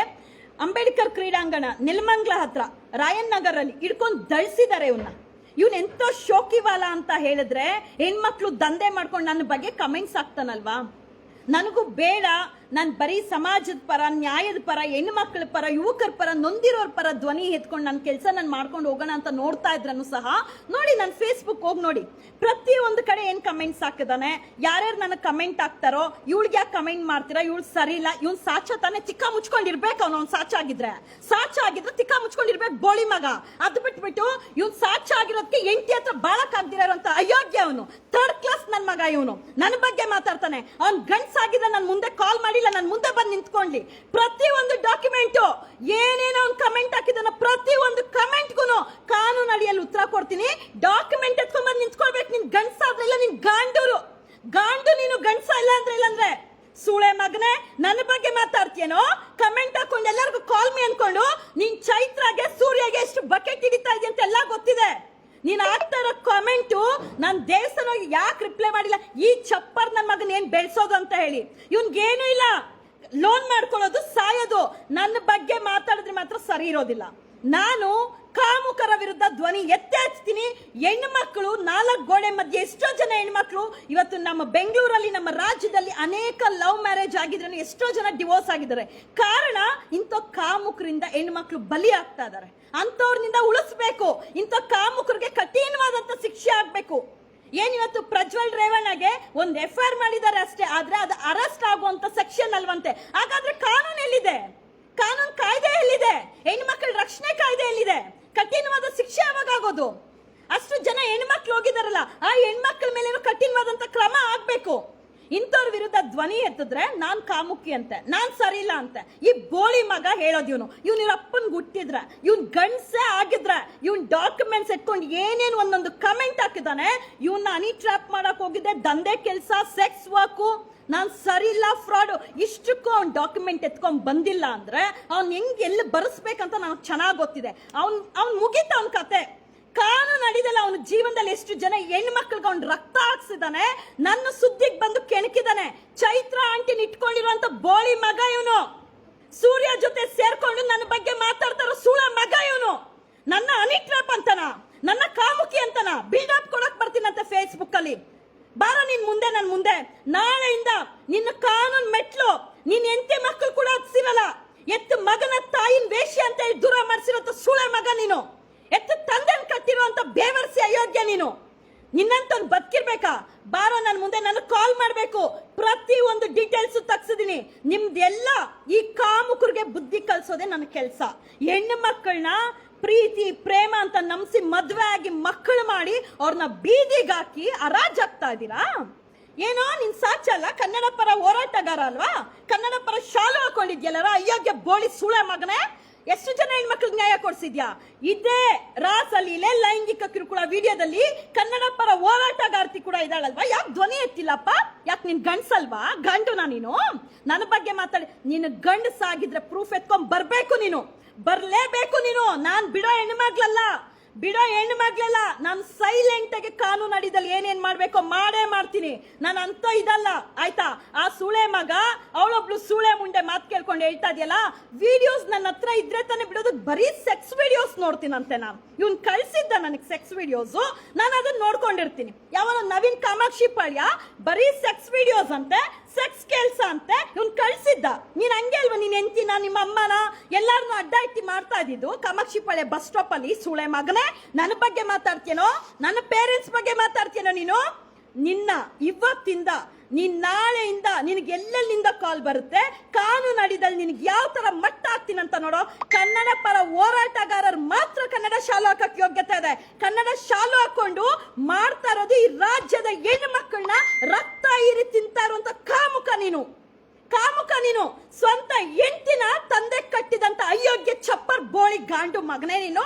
[SPEAKER 1] ಅಂಬೇಡ್ಕರ್ ಕ್ರೀಡಾಂಗಣ ನೆಲಮಂಗ್ಲ ಹತ್ರ ರಾಯನ್ ನಗರಲ್ಲಿ ಹಿಡ್ಕೊಂಡು ದಳಿಸಿದ್ದಾರೆ ಇವನ್ನ ಇವನ್ ಎಂತೋ ಶೋಕಿವಾಲ ಅಂತ ಹೇಳಿದ್ರೆ ಹೆಣ್ಮಕ್ಳು ದಂಧೆ ಮಾಡ್ಕೊಂಡು ನನ್ನ ಬಗ್ಗೆ ಕಮೆಂಟ್ಸ್ ಆಗ್ತಾನಲ್ವಾ ನನಗೂ ಬೇಡ ನಾನು ಬರೀ ಸಮಾಜದ ಪರ, ನ್ಯಾಯದ ಪರ ಹೆಣ್ಣು ಪರ, ಯುವಕರ ಪರ, ನೊಂದಿರೋರ ಪರ ಧ್ವನಿ ಎತ್ಕೊಂಡು ನನ್ನ ಕೆಲಸ ನಾನು ಮಾಡ್ಕೊಂಡು ಹೋಗೋಣ ಅಂತ ನೋಡ್ತಾ ಇದ್ರನು ಸಹ ನೋಡಿ ನನ್ನ ಫೇಸ್ಬುಕ್ ಹೋಗಿ ನೋಡಿ. ಪ್ರತಿ ಒಂದು ಕಡೆ ಏನ್ ಕಮೆಂಟ್ಸ್ ಹಾಕಿದಾನೆ? ಯಾರ್ಯಾರು ನನಗೆ ಕಮೆಂಟ್ ಹಾಕ್ತಾರೋ, ಇವಳಿಗೆ ಯಾಕೆ ಕಮೆಂಟ್ ಮಾಡ್ತೀರಾ? ಇವಳು ಸರಿ ಇಲ್ಲ, ಇವ್ನು ಸಾಚ ತಾನೇ ಚಿಕ್ಕ ಮುಚ್ಕೊಂಡಿರ್ಬೇಕು ಅವನು, ಅವ್ನು ಸಾಚ ಆಗಿದ್ರೆ. ಸಾಚ ಆಗಿದ್ರೆ ತಿಕ್ಕ ಮುಚ್ಕೊಂಡಿರ್ಬೇಕು ಬೋಳಿ ಮಗ. ಅದು ಬಿಟ್ಬಿಟ್ಟು ಇವ್ನು ಸಾಚ ಆಗಿರೋದಕ್ಕೆ ಎಂಟಿ ಹತ್ರ ಬಾಳಕ್ ಅಂತ ಅಯೋಗ್ಯ ಅವನು. ಥರ್ಡ್ ಕ್ಲಾಸ್ ನನ್ ಮಗ ಇವನು. ನನ್ನ ಬಗ್ಗೆ ಮಾತಾಡ್ತಾನೆ. ಅವ್ನ್ ಗಂಡ್ಸ್ ಆಗಿದ್ರೆ ನನ್ ಮುಂದೆ ಕಾಲ್ ಮಾಡಿಲ್ಲ ನಾನು ಮುಂದೆ ಬಂದು ನಿಂತ್ಕೊಂಡ್ಲಿ. ಪ್ರತಿ ಒಂದು ಡಾಕ್ಯುಮೆಂಟು, ಏನೇನೋ ಒಂದು ಕಮೆಂಟ್ ಹಾಕಿದಾನ ಪ್ರತಿ ಒಂದು ಕಮೆಂಟ್ಗೂ ಕಾನೂನು ಅಡಿಯಲ್ಲಿ ಉತ್ತರ ಕೊಡ್ತೀನಿ. ಡಾಕ್ಯುಮೆಂಟ್ ಎತ್ಕೊಂಡ್ ಬಂದು ನಿಂತ್ಕೊಳ್ಬೇಕು ನಿನ್ ಗಂಡ್ಸ ಆದ್ರಿಲ್ಲ ನಿನ್ ಗಾಂಡೂರು ಗಾಂಡು ನೀನು ಗಂಡ್ಸ ಇಲ್ಲ ಅಂದ್ರೆ ಇಲ್ಲಂದ್ರೆ ಸೂಳೆ ಮಗನೇ ನನ್ನ ಬಗ್ಗೆ ಮಾತಾಡ್ತೀಯನೋ ಕಮೆಂಟ್ ಹಾಕೊಂಡು ಎಲ್ಲರಿಗೂ ಕಾಲ್ ಮಿ ಅನ್ಕೊಂಡು ನೀನ್ ಚೈತ್ರಾಗೆ ಸೂರ್ಯಗೆ ಎಷ್ಟು ಬಕೆಟ್ ಹಿಡಿತಾ ಇದೆಯಾ ಅಂತ ಎಲ್ಲ ಗೊತ್ತಿದೆ ನೀನ್ ಆಗ್ತಾ ಇರೋ ಕಾಮೆಂಟು ನಾನ್ ದೇವಸ್ಥಾನ ಯಾಕೆ ರಿಪ್ಲೈ ಮಾಡಿಲ್ಲ ಈ ಚಪ್ಪರ್ ನನ್ನ ಮಗನ ಏನ್ ಬೆಳ್ಸೋದು ಅಂತ ಹೇಳಿ ಇವ್ನ್ಗೇನು ಇಲ್ಲ ಲೋನ್ ಮಾಡ್ಕೊಳ್ಳೋದು ಸಾಯೋದು ನನ್ನ ಬಗ್ಗೆ ಮಾತಾಡಿದ್ರೆ ಮಾತ್ರ ಸರಿ ಇರೋದಿಲ್ಲ ನಾನು ಕಾಮುಕರ ವಿರುದ್ಧ ಧ್ವನಿ ಎತ್ತಿ ಹಚ್ತೀನಿ ಹೆಣ್ಣು ಮಕ್ಕಳು ನಾಲ್ಕು ಗೋಡೆ ಮಧ್ಯೆ ಎಷ್ಟೋ ಜನ ಹೆಣ್ಮಕ್ಳು ಇವತ್ತು ನಮ್ಮ ಬೆಂಗಳೂರಲ್ಲಿ ನಮ್ಮ ರಾಜ್ಯದಲ್ಲಿ ಅನೇಕ ಲವ್ ಮ್ಯಾರೇಜ್ ಆಗಿದ್ರು ಎಷ್ಟೋ ಜನ ಡಿವೋರ್ಸ್ ಆಗಿದ್ದಾರೆ ಕಾರಣ ಇಂಥ ಕಾಮುಕರಿಂದ ಹೆಣ್ಮಕ್ಳು ಬಲಿ ಆಗ್ತಾ ಇದ್ದಾರೆ. ಅಂಥವ್ರನಿಂದ ಉಳಿಸ್ಬೇಕು. ಇಂಥ ಕಾಮುಕರಿಗೆ ಕಠಿಣವಾದಂತ ಶಿಕ್ಷೆ ಆಗ್ಬೇಕು. ಏನಿವತ್ತು ಪ್ರಜ್ವಲ್ ರೇವಣ್ಣಗೆ ಒಂದು ಎಫ್ ಐ ಆರ್ ಮಾಡಿದ್ದಾರೆ ಅಷ್ಟೇ, ಆದ್ರೆ ಅದು ಅರೆಸ್ಟ್ ಆಗುವಂಥ ಸೆಕ್ಷನ್ ಅಲ್ವಂತೆ. ಹಾಗಾದ್ರೆ ಕಾನೂನು ಎಲ್ಲಿದೆ? ಕಾನೂನು ಕಾಯ್ದೆ ಎಲ್ಲಿದೆ? ಹೆಣ್ಮಕ್ಳ ರಕ್ಷಣೆ ಕಾಯ್ದೆ ಎಲ್ಲಿದೆ? ಕಠಿಣವಾದ ಶಿಕ್ಷೆ ಯಾವಾಗ ಆಗೋದು? ಅಷ್ಟು ಜನ ಹೆಣ್ಮಕ್ಳು ಹೋಗಿದಾರಲ್ಲ, ಆ ಹೆಣ್ಮಕ್ಳ ಮೇಲೆ ಕಠಿಣವಾದಂತ ಕ್ರಮ ಆಗ್ಬೇಕು. ಇಂಥವ್ರ ವಿರುದ್ಧ ಧ್ವನಿ ಎತ್ತಿದ್ರೆ ನಾನು ಕಾಮುಕಿ ಅಂತೆ, ನಾನು ಸರಿ ಇಲ್ಲ ಅಂತೆ. ಈ ಬೋಳಿ ಮಗ ಹೇಳೋದು ಇವನು. ಇವ್ನ ಅಪ್ಪನ್ ಗುಟ್ಟಿದ್ರ ಇವ್ನ್ ಗಂಡ್ಸೆ ಆಗಿದ್ರ, ಇವನ್ ಡಾಕ್ಯುಮೆಂಟ್ಸ್ ಎತ್ಕೊಂಡು ಏನೇನು ಒಂದೊಂದು ಕಮೆಂಟ್ ಹಾಕಿದಾನೆ ಇವನ್ನ ಅನಿ ಟ್ರ್ಯಾಪ್ ಮಾಡಕ್ ಹೋಗಿದ್ದೆ, ದಂಧೆ ಕೆಲಸ ಸೆಕ್ಸ್ ವರ್ಕು ನಾನು ಸರಿ ಇಲ್ಲ ಫ್ರಾಡ್ ಇಷ್ಟಕ್ಕೂ ಅವ್ನು ಡಾಕ್ಯುಮೆಂಟ್ ಎತ್ಕೊಂಡ್ ಬಂದಿಲ್ಲ ಅಂದ್ರೆ ಅವ್ನು ಹೆಂಗ್ ಎಲ್ಲಿ ಬರೆಸ್ಬೇಕಂತ ನನಗೆ ಚೆನ್ನಾಗಿ ಗೊತ್ತಿದೆ. ಅವ್ನು ಅವ್ನು ಮುಗೀತ ಅವ್ನ ಕತೆ. ಕಾನೂನು ಅಡಿದಲ್ಲ ಅವನ ಜೀವನದಲ್ಲಿ ಎಷ್ಟು ಜನ ಹೆಣ್ಣು ಮಕ್ಕಳಿಗೆ ಅವ್ನು ರಕ್ತ ಹಾಕ್ಸಿದಾನೆ ನನ್ನ ಸುದ್ದಿಗೆ ಬಂದು ಕೆಣಕಿದಾನೆ ಚೈತ್ರ ಆಂಟಿನ ಇಟ್ಕೊಂಡಿರುವಂತ ಬೋಳಿ ಮಗ ಇವನು. ಸೂರ್ಯ ಜೊತೆ ಸೇರ್ಕೊಂಡು ನನ್ನ ಬಗ್ಗೆ ಮಾತಾಡ್ತಾರೋ ಸುಳ ಮಗ ಇವನು. ನನ್ನ ಅನಿಟ್ರಾಪ್ ಅಂತನ, ನನ್ನ ಕಾಮುಕಿ ಅಂತನ ಬಿಲ್ಡಪ್ ಕೊಡಕ್ ಬರ್ತೀನಂತೆ ಫೇಸ್ಬುಕ್ ಅಲ್ಲಿ. ಬಾರ ನಿನ್ ಮುಂದೆ, ನನ್ ಮುಂದೆ. ನಾಳೆಯಿಂದ ನಿನ್ನ ಕಾನೂನ್ ಮೆಟ್ಲು, ನಿನ್ ಎಂತೆ ಮಕ್ಕಳು ಕೂಡ ಹತ್ಸಿರಲ್ಲ ಎತ್ತು ಮಗನ ತಾಯಿನ ವೇಷಿ ಅಂತ ದೂರ ಮಾಡಿಸಿರೋ ಸುಳೆ ಮಗ ನೀನು. ಎತ್ತು ತಂದೆನ್ ಕಟ್ಟಿರುವಂತ ಬೇವರ್ಸಿ ಅಯೋಗ್ಯ ನೀನು. ನಿನ್ನಂತ ಬದುಕಿರ್ಬೇಕಾ? ಬಾರೋ ನನ್ನ ಮುಂದೆ ನನಗೆ ಕಾಲ್ ಮಾಡಬೇಕು. ಪ್ರತಿ ಒಂದು ಡೀಟೇಲ್ಸ್ ತಗ್ಸಿದೀನಿ. ನಿಮ್ದೆಲ್ಲ ಈ ಕಾಮುಕರಿಗೆ ಬುದ್ಧಿ ಕಲಿಸೋದೆ ನನ್ನ ಕೆಲಸ. ಹೆಣ್ಣು ಮಕ್ಕಳನ್ನ ಪ್ರೀತಿ, ಪ್ರೇಮ ಅಂತ ನಂಬಿಸಿ ಮದುವೆ ಆಗಿ ಮಕ್ಕಳು ಮಾಡಿ ಅವ್ರನ್ನ ಬೀದಿಗೆ ಹಾಕಿ ಅರಾಜಾಗ್ತಾ ಇದ್ದೀರಾ ಏನೋ ನಿನ್ ಸಾಚಲ್ಲ ಕನ್ನಡ ಪರ ಹೋರಾಟಗಾರ ಅಲ್ವಾ? ಕನ್ನಡ ಪರ ಶಾಲು ಹಾಕೊಂಡಿದ್ಯಲ್ಲರ? ಅಯೋಗ್ಯ ಬೋಳಿ ಸುಳೆ ಮಗನೇ? ಎಷ್ಟು ಜನ ಹೆಣ್ಮಕ್ಳಿಗೆ ನ್ಯಾಯ ಕೊಡ್ಸಿದ್ಯಾ? ಇದೇ ರಾಸಲೀಲೆ ಲೈಂಗಿಕ ಕಿರುಕುಳ ವಿಡಿಯೋದಲ್ಲಿ ಕನ್ನಡ ಪರ ಹೋರಾಟಗಾರ್ತಿ ಕೂಡ ಇದ್ದಾಳಲ್ವಾ? ಯಾಕೆ ಧ್ವನಿ ಎತ್ತಿಲ್ಲಪ್ಪ? ಯಾಕೆ ನಿನ್ ಗಂಡ್ಸಲ್ವಾ? ಗಂಡುನಾ ನೀನು? ನನ್ನ ಬಗ್ಗೆ ಮಾತಾಡಿ. ನೀನು ಗಂಡಸಾಗಿದ್ರೆ ಪ್ರೂಫ್ ಎತ್ಕೊಂಡ್ ಬರ್ಬೇಕು ನೀನು. ಬರ್ಲೇಬೇಕು ನೀನು. ನಾನ್ ಬಿಡೋ ಹೆಣ್ಮಗ್ಳಲ್ಲ. ಬಿಡೋ ಹೆಣ್ಣು ಮಗ್ಳೆಲ್ಲ, ನಾನು ಸೈಲೆಂಟ್ ಆಗಿ ಕಾನೂನು ಅಡಿದಲ್ಲಿ ಏನೇನ್ ಮಾಡ್ಬೇಕೋ ಮಾಡೇ ಮಾಡ್ತೀನಿ. ನಾನು ಅಂತ ಇದಲ್ಲ, ಆಯ್ತಾ? ಆ ಸುಳೆ ಮಗ, ಅವಳೊಬ್ಳು ಸುಳೆ ಮುಂಡೆ ಮಾತು ಕೇಳ್ಕೊಂಡು ಹೇಳ್ತಾ ಇದೆಯಲ್ಲ ವಿಡಿಯೋಸ್ ನನ್ನ ಹತ್ರ ಇದ್ರೆ ತಾನೇ ಬಿಡೋದು, ಬರೀ ಸೆಕ್ಸ್ ವಿಡಿಯೋಸ್ ನೋಡ್ತೀನಂತೆ ನಾನು. ಇವ್ನ್ ಕಳ್ಸಿದ್ದ ನನಗೆ ಸೆಕ್ಸ್ ವಿಡಿಯೋಸ್ ನಾನು ಅದನ್ನ ನೋಡ್ಕೊಂಡಿರ್ತೀನಿ. ಯಾವ ನವೀನ್ ಕಾಮಾಕ್ಷಿ ಪಾಳ್ಯ, ಬರೀ ಸೆಕ್ಸ್ ವಿಡಿಯೋಸ್ ಅಂತೆ ಸೆಕ್ಸ್ ಕೆಲ್ಸ ಅಂತೆ ಇವ್ನ್ ಕಳಿಸಿದ್ದ. ನೀನ್ ಹಂಗೆ ಅಲ್ವಾ, ನೀನ್ ಎಂತಿನ ನಿಮ್ಮ ಅಮ್ಮನ? ಎಲ್ಲಾರನು ಅಡ್ಡ ಇಟ್ಟಿ ಮಾಡ್ತಾ ಇದ್ದಿದ್ದು. ಕಾಮಾಕ್ಷಿ ಪಾಳ್ಯ ಬಸ್ ಸ್ಟಾಪ್ ಅಲ್ಲಿ ಸುಳೆ ಮಗನೇ. ನನ್ನ ಬಗ್ಗೆ ಮಾತಾಡ್ತೀನೋ ನನ್ನ ಪೇರೆಂಟ್ಸ್ ಬಗ್ಗೆ ಮಾತಾಡ್ತೀನೋ ನೀನು? ನಿನ್ನ ಇವತ್ತಿಂದ, ನೀನ್ ನಾಳೆಯಿಂದ ನಿನಗೆ ಎಲ್ಲೆಲ್ಲಿಂದ ಕಾಲ್ ಬರುತ್ತೆ? ಕಾನೂನು ಅಡಿದಲ್ಲಿ ನಿನಗೆ ಯಾವ ತರ ಮಟ್ಟ ಆಗ್ತೀನಿ ಅಂತ ನೋಡೋ. ಕನ್ನಡ ಪರ ಹೋರಾಟಗಾರರು ಮಾತ್ರ ಕನ್ನಡ ಶಾಲು ಹಾಕಕ್ ಯೋಗ್ಯತೆ ಇದೆ. ಕನ್ನಡ ಶಾಲು ಹಾಕೊಂಡು ಮಾಡ್ತಾ ಇರೋದು ಈ ರಾಜ್ಯದ ಹೆಣ್ಣು ಮಕ್ಕಳನ್ನ ರಕ್ತ ಹೀರಿ ತಿಂತಾ ಇರುವಂತ ಕಾಮುಕ ನೀನು ಕಾಮುಕ ನೀನು ಸ್ವಂತ ಎಂಟಿನ ತಂದೆ ಕಟ್ಟಿದಂತ ಅಯೋಗ್ಯ ಚಪ್ಪರ್ ಬೋಳಿ ಗಾಂಡು ಮಗನೇ ನೀನು.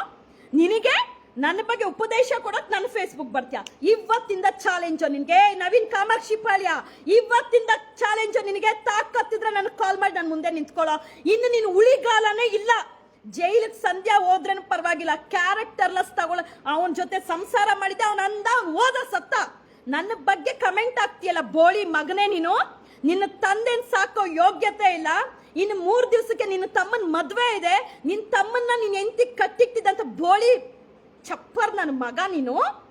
[SPEAKER 1] ನಿನಗೆ ನನ್ನ ಬಗ್ಗೆ ಉಪದೇಶ ಕೊಡೋಕ್ ನನ್ನ ಫೇಸ್ಬುಕ್ ಬರ್ತೀಯ? ಇವತ್ತಿಂದ ಚಾಲೆಂಜ್ ನಿನಗೆ. ನವೀನ್ ಕಾಮಾಕ್ಷಿ ಪಾಳ್ಯ, ಇವತ್ತಿಂದ ಚಾಲೆಂಜ್ ನಿನಗೆ ತಾಕತ್ತಿದ್ರೆ ನನಗೆ ಕಾಲ್ ಮಾಡಿ ನನ್ನ ಮುಂದೆ ನಿಂತ್ಕೊಳ್ಳೋ. ಇನ್ನು ನೀನು ಉಳಿಗಾಲನೇ ಇಲ್ಲ. ಜೈಲಿಗೆ ಸಂಧ್ಯಾ ಹೋದ್ರೇನು ಪರವಾಗಿಲ್ಲ. ಕ್ಯಾರೆಕ್ಟರ್ಲೆಸ್ ತಗೊಳ್ಳ ಅವನ ಜೊತೆ ಸಂಸಾರ ಮಾಡಿದ್ದೆ ಅವನ ಅಂದ ಹೋದ ಸತ್ತ. ನನ್ನ ಬಗ್ಗೆ ಕಮೆಂಟ್ ಆಗ್ತೀಯಲ್ಲ ಬೋಳಿ ಮಗನೇ ನೀನು? ನಿನ್ನ ತಂದೆನ್ ಸಾಕೋ ಯೋಗ್ಯತೆ ಇಲ್ಲ. ಇನ್ನು ಮೂರು ದಿವಸಕ್ಕೆ ನಿನ್ನ ತಮ್ಮನ ಮದುವೆ ಇದೆ. ನಿನ್ನ ತಮ್ಮನ್ನ ನೀನ್ ಎಂತಿ ಕಟ್ಟಿಟ್ಟಿದ್ದಂತ ಬೋಳಿ ಚಪ್ಪರ್ ನನ್ನ ಮಗ ನೀನು.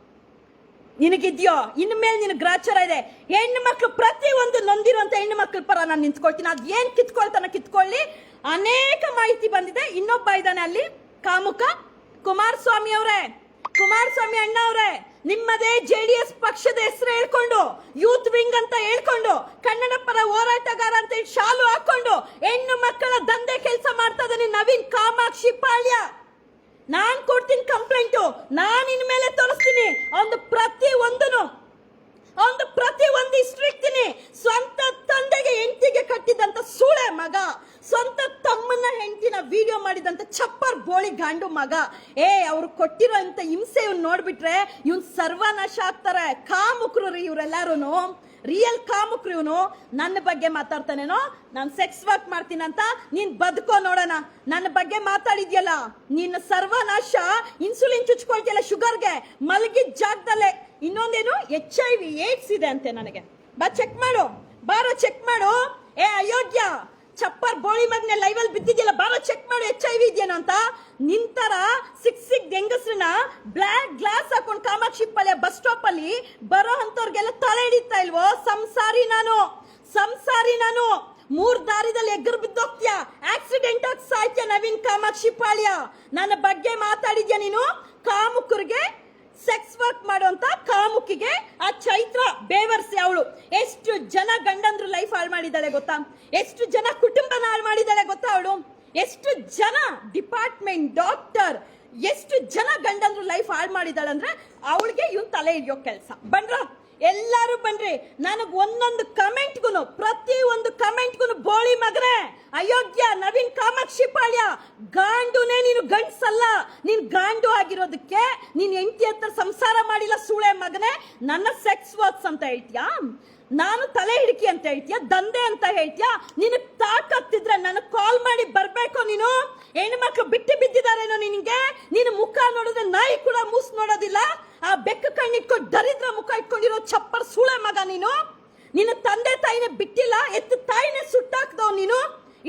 [SPEAKER 1] ನಿನಗಿದ್ಯೋ? ಇನ್ನು ಮೇಲೆ ನಿನ್ ಗ್ರಾಚಾರ ಇದೆ. ಹೆಣ್ಣು ಮಕ್ಳು ಪ್ರತಿ ಒಂದು ನೊಂದಿರುವಂತ ಹೆಣ್ಣು ಮಕ್ಳ ಪರ ನಾನು ನಿಂತ್ಕೊಳ್ತೀನಿ. ಅದ್ ಏನ್ ಕಿತ್ಕೊಳ್ತಾನ ಕಿತ್ಕೊಳ್ಳಿ. ಅನೇಕ ಮಾಹಿತಿ ಬಂದಿದೆ. ಇನ್ನೊಬ್ಬ ಇದ್ದಾನೆ ಅಲ್ಲಿ. ಕಾಮುಕ ಕುಮಾರಸ್ವಾಮಿ ಅವರೇ ಕುಮಾರಸ್ವಾಮಿ ಅಣ್ಣ ಅವರೇ ನಿಮ್ಮದೇ ಜೆ ಡಿ ಎಸ್ ಪಕ್ಷದ ಹೆಸರು ಹೇಳ್ಕೊಂಡು, ಯೂತ್ ವಿಂಗ್ ಅಂತ ಹೇಳ್ಕೊಂಡು, ಕನ್ನಡ ಪರ ಹೋರಾಟಗಾರ ಅಂತ ಹೇಳಿ ಶಾಲು ಹಾಕೊಂಡು ಹೆಣ್ಣು ಮಕ್ಕಳ ದಂಧೆ ಕೆಲಸ ಮಾಡ್ತಾ ಇದ್ದಾನೆ ನವೀನ್ ಕಾಮಾಕ್ಷಿ ಪಾಳ್ಯ. ನಾನ್ ಕೊಡ್ತೀನಿ ಕಂಪ್ಲೇಂಟು ನಾನು ಇನ್ ಮೇಲೆ ತೋರಿಸ್ತೀನಿ. ಒಂದು ಪ್ರತಿ ಒಂದನು ಒಂದು ಪ್ರತಿ ಒಂದು ಇಷ್ಟಿರ್ತೀನಿ ಸ್ವಂತ ತಂದೆಗೆ ಹೆಂಡತಿಗೆ ಕಟ್ಟಿದಂತ ಸೂಳೆ ಮಗ. ಸ್ವಂತ ತಮ್ಮನ್ನ ಹೆಂಡತಿನ ವಿಡಿಯೋ ಮಾಡಿದಂತ ಚಪ್ಪರ್ ಬೋಳಿ ಗಾಂಡು ಮಗ. ಏ, ಅವ್ರು ಕೊಟ್ಟಿರೋ ಅಂತ ಹಿಂಸೆ ಇವ್ನ ನೋಡ್ಬಿಟ್ರೆ ಇವ್ನ್ ಸರ್ವನಾಶ ಆಗ್ತಾರೆ. ಕಾಮುಕ್ರು ರೀ ಇವ್ರೆಲ್ಲಾರು ರಿಯಲ್ ಕಾಮುಕ್ರು ಇವನು ನನ್ನ ಬಗ್ಗೆ ಮಾತಾಡ್ತಾನೇನೋ? ನಾನು ಸೆಕ್ಸ್ ವರ್ಕ್ ಮಾಡ್ತೀನಂತ ನೀನ್ ಬದುಕೋ ನೋಡೋಣ. ನನ್ನ ಬಗ್ಗೆ ಮಾತಾಡಿದ್ಯಲ್ಲ? ನಿನ್ನ ಸರ್ವನಾಶ ಇನ್ಸುಲಿನ್ ಚುಚ್ಕೊಳ್ತಿಯಲ್ಲ ಶುಗರ್ಗೆ. ಮಲಗಿದ ಜಾಗದಲ್ಲೇ. ಇನ್ನೊಂದೇನು? ಎಚ್ ಐ ವಿ ಏಡ್ಸ್ ಇದೆ ಅಂತೆ ನನಗೆ. ಬಾ ಚೆಕ್ ಮಾಡು. ಬಾರೋ ಚೆಕ್ ಮಾಡು. ಏ, ಅಯೋಗ್ಯ. ಚಪ್ಪರ್ ಬೋಳಿ ಮಗ್ನೆ ಲೈವಲ್ ಬಿದ್ದಿದ್ಯಲ್ಲ, ಬಾರೋ ಚೆಕ್ ಮಾಡು ಎಚ್ ಐ ವಿ ಇದೆಯೇನೋ ಅಂತ? ನಿಂತರ ಸಿಕ್ ಸಿಕ್ ಹೆಂಗಸ್ರನ್ನ ಬ್ಲಾಕ್ ಗ್ಲಾಸ್ ಹಾಕೊಂಡು ಕಾಮಾಕ್ಷಿ ಪಾಳ್ಯ ಬಸ್ ಸ್ಟಾಪ್ ಅಲ್ಲಿ ಬರೋ ಅಂತವ್ರಿಗೆಲ್ಲ ತಲೆ ಹಿಡಿತಾ ಇಲ್ವೋ? ಸಂಸಾರಿ ನಾನು ಸಂಸಾರಿ ನಾನು. ಮೂರ್ ದಾರಿದಲ್ಲಿ ಎಗ್ಗರ್ ಬಿದ್ದೋಗ್ತೀಯ? ಆಕ್ಸಿಡೆಂಟ್ ಆಗಿ ಸಾಯ್ತೀಯ ನವೀನ್ ಕಾಮಾಕ್ಷಿ ಪಾಳ್ಯ? ನನ್ನ ಬಗ್ಗೆ ಮಾತಾಡಿದ್ಯಾ ನೀನು? ಕಾಮುಕರಿಗೆ ಸೆಕ್ಸ್ ವರ್ಕ್ ಮಾಡುವಂತ ಕಾಮುಕಿಗೆ ಆ ಚೈತ್ರ ಬೇವರ್ಸಿ ಅವಳು. ಎಷ್ಟು ಜನ ಗಂಡಂದ್ರು ಲೈಫ್ ಹಾಳು ಮಾಡಿದ್ದಾಳೆ ಗೊತ್ತಾ? ಎಷ್ಟು ಜನ ಕುಟುಂಬನ ಹಾಳು ಮಾಡಿದ್ದಾಳೆ ಗೊತ್ತಾ ಅವಳು? ಎಷ್ಟು ಜನ ಡಿಪಾರ್ಟ್ಮೆಂಟ್ ಡಾಕ್ಟರ್ ಎಷ್ಟು ಜನ ಗಂಡಂದ್ರು ಲೈಫ್ ಹಾಳು ಮಾಡಿದಾಳೆ ಅಂದ್ರೆ ಅವಳಿಗೆ ಇವ್ ತಲೆ ಹಿಡಿಯೋ ಕೆಲಸ. ಬಂದ್ರ? ಎಲ್ಲಾರು ಬನ್ರಿ. ನನಗೆ ಒಂದೊಂದು ಕಮೆಂಟ್ಗೂ ಪ್ರತಿ ಒಂದು ಕಮೆಂಟ್ಗೂ ಬೋಳಿ ಮಗನೇ. ಅಯೋಗ್ಯ ನವೀನ್ ಕಾಮಾಕ್ಷಿ ಪಾಳ್ಯ, ಗಾಂಡುನೇ ನೀನು ಗಂಡ್ಸಲ್ಲ. ನೀನ್ ಗಾಂಡು ಆಗಿರೋದಕ್ಕೆ ನೀನ್ ಹೆಂಡತಿ ಹತ್ರ ಸಂಸಾರ ಮಾಡಿಲ್ಲ ಸೂಳೆ ಮಗನೇ. ನನ್ನ ಸೆಕ್ಸ್ ವರ್ಕ್ಸ್ ಅಂತ ಹೇಳ್ತೀಯಾ? ನಾನು ತಲೆ ಹಿಡಿಕಿ ಅಂತ ಹೇಳ್ತೀಯ? ದಂಧೆ ಅಂತ ಹೇಳ್ತೀಯ? ನಿನ್ನ ತಾಕತ್ತಿದ್ರೆ ನನಗೆ ಕಾಲ್ ಮಾಡಿ ಬರಬೇಕು ನೀನು? ಹೆಣ್ಮಕ್ಳು ಬಿಟ್ಟು ಬಿದ್ದಿದಾರೇನೋ ನಿನಗೆ? ನಿನ್ನ ಮುಖ ನೋಡಿದ್ರೆ ನಾಯಿ ಕೂಡ ಮೂಸ್ ನೋಡೋದಿಲ್ಲ? ಆ ಬೆಕ್ಕ ಕಣ್ಣಿಟ್ಕೊಂಡು ದರಿದ್ರ ಮುಖ ಇಟ್ಕೊಂಡಿರೋ ಚಪ್ಪರ್ ಸೂಳೆ ಮಗ ನೀನು? ನಿನ್ನ ತಂದೆ ತಾಯಿನೇ ಬಿಟ್ಟಿಲ್ಲ, ಎತ್ತು ತಾಯಿನೇ ಸುಟ್ಟಾಕ್ದವ್ ನೀನು?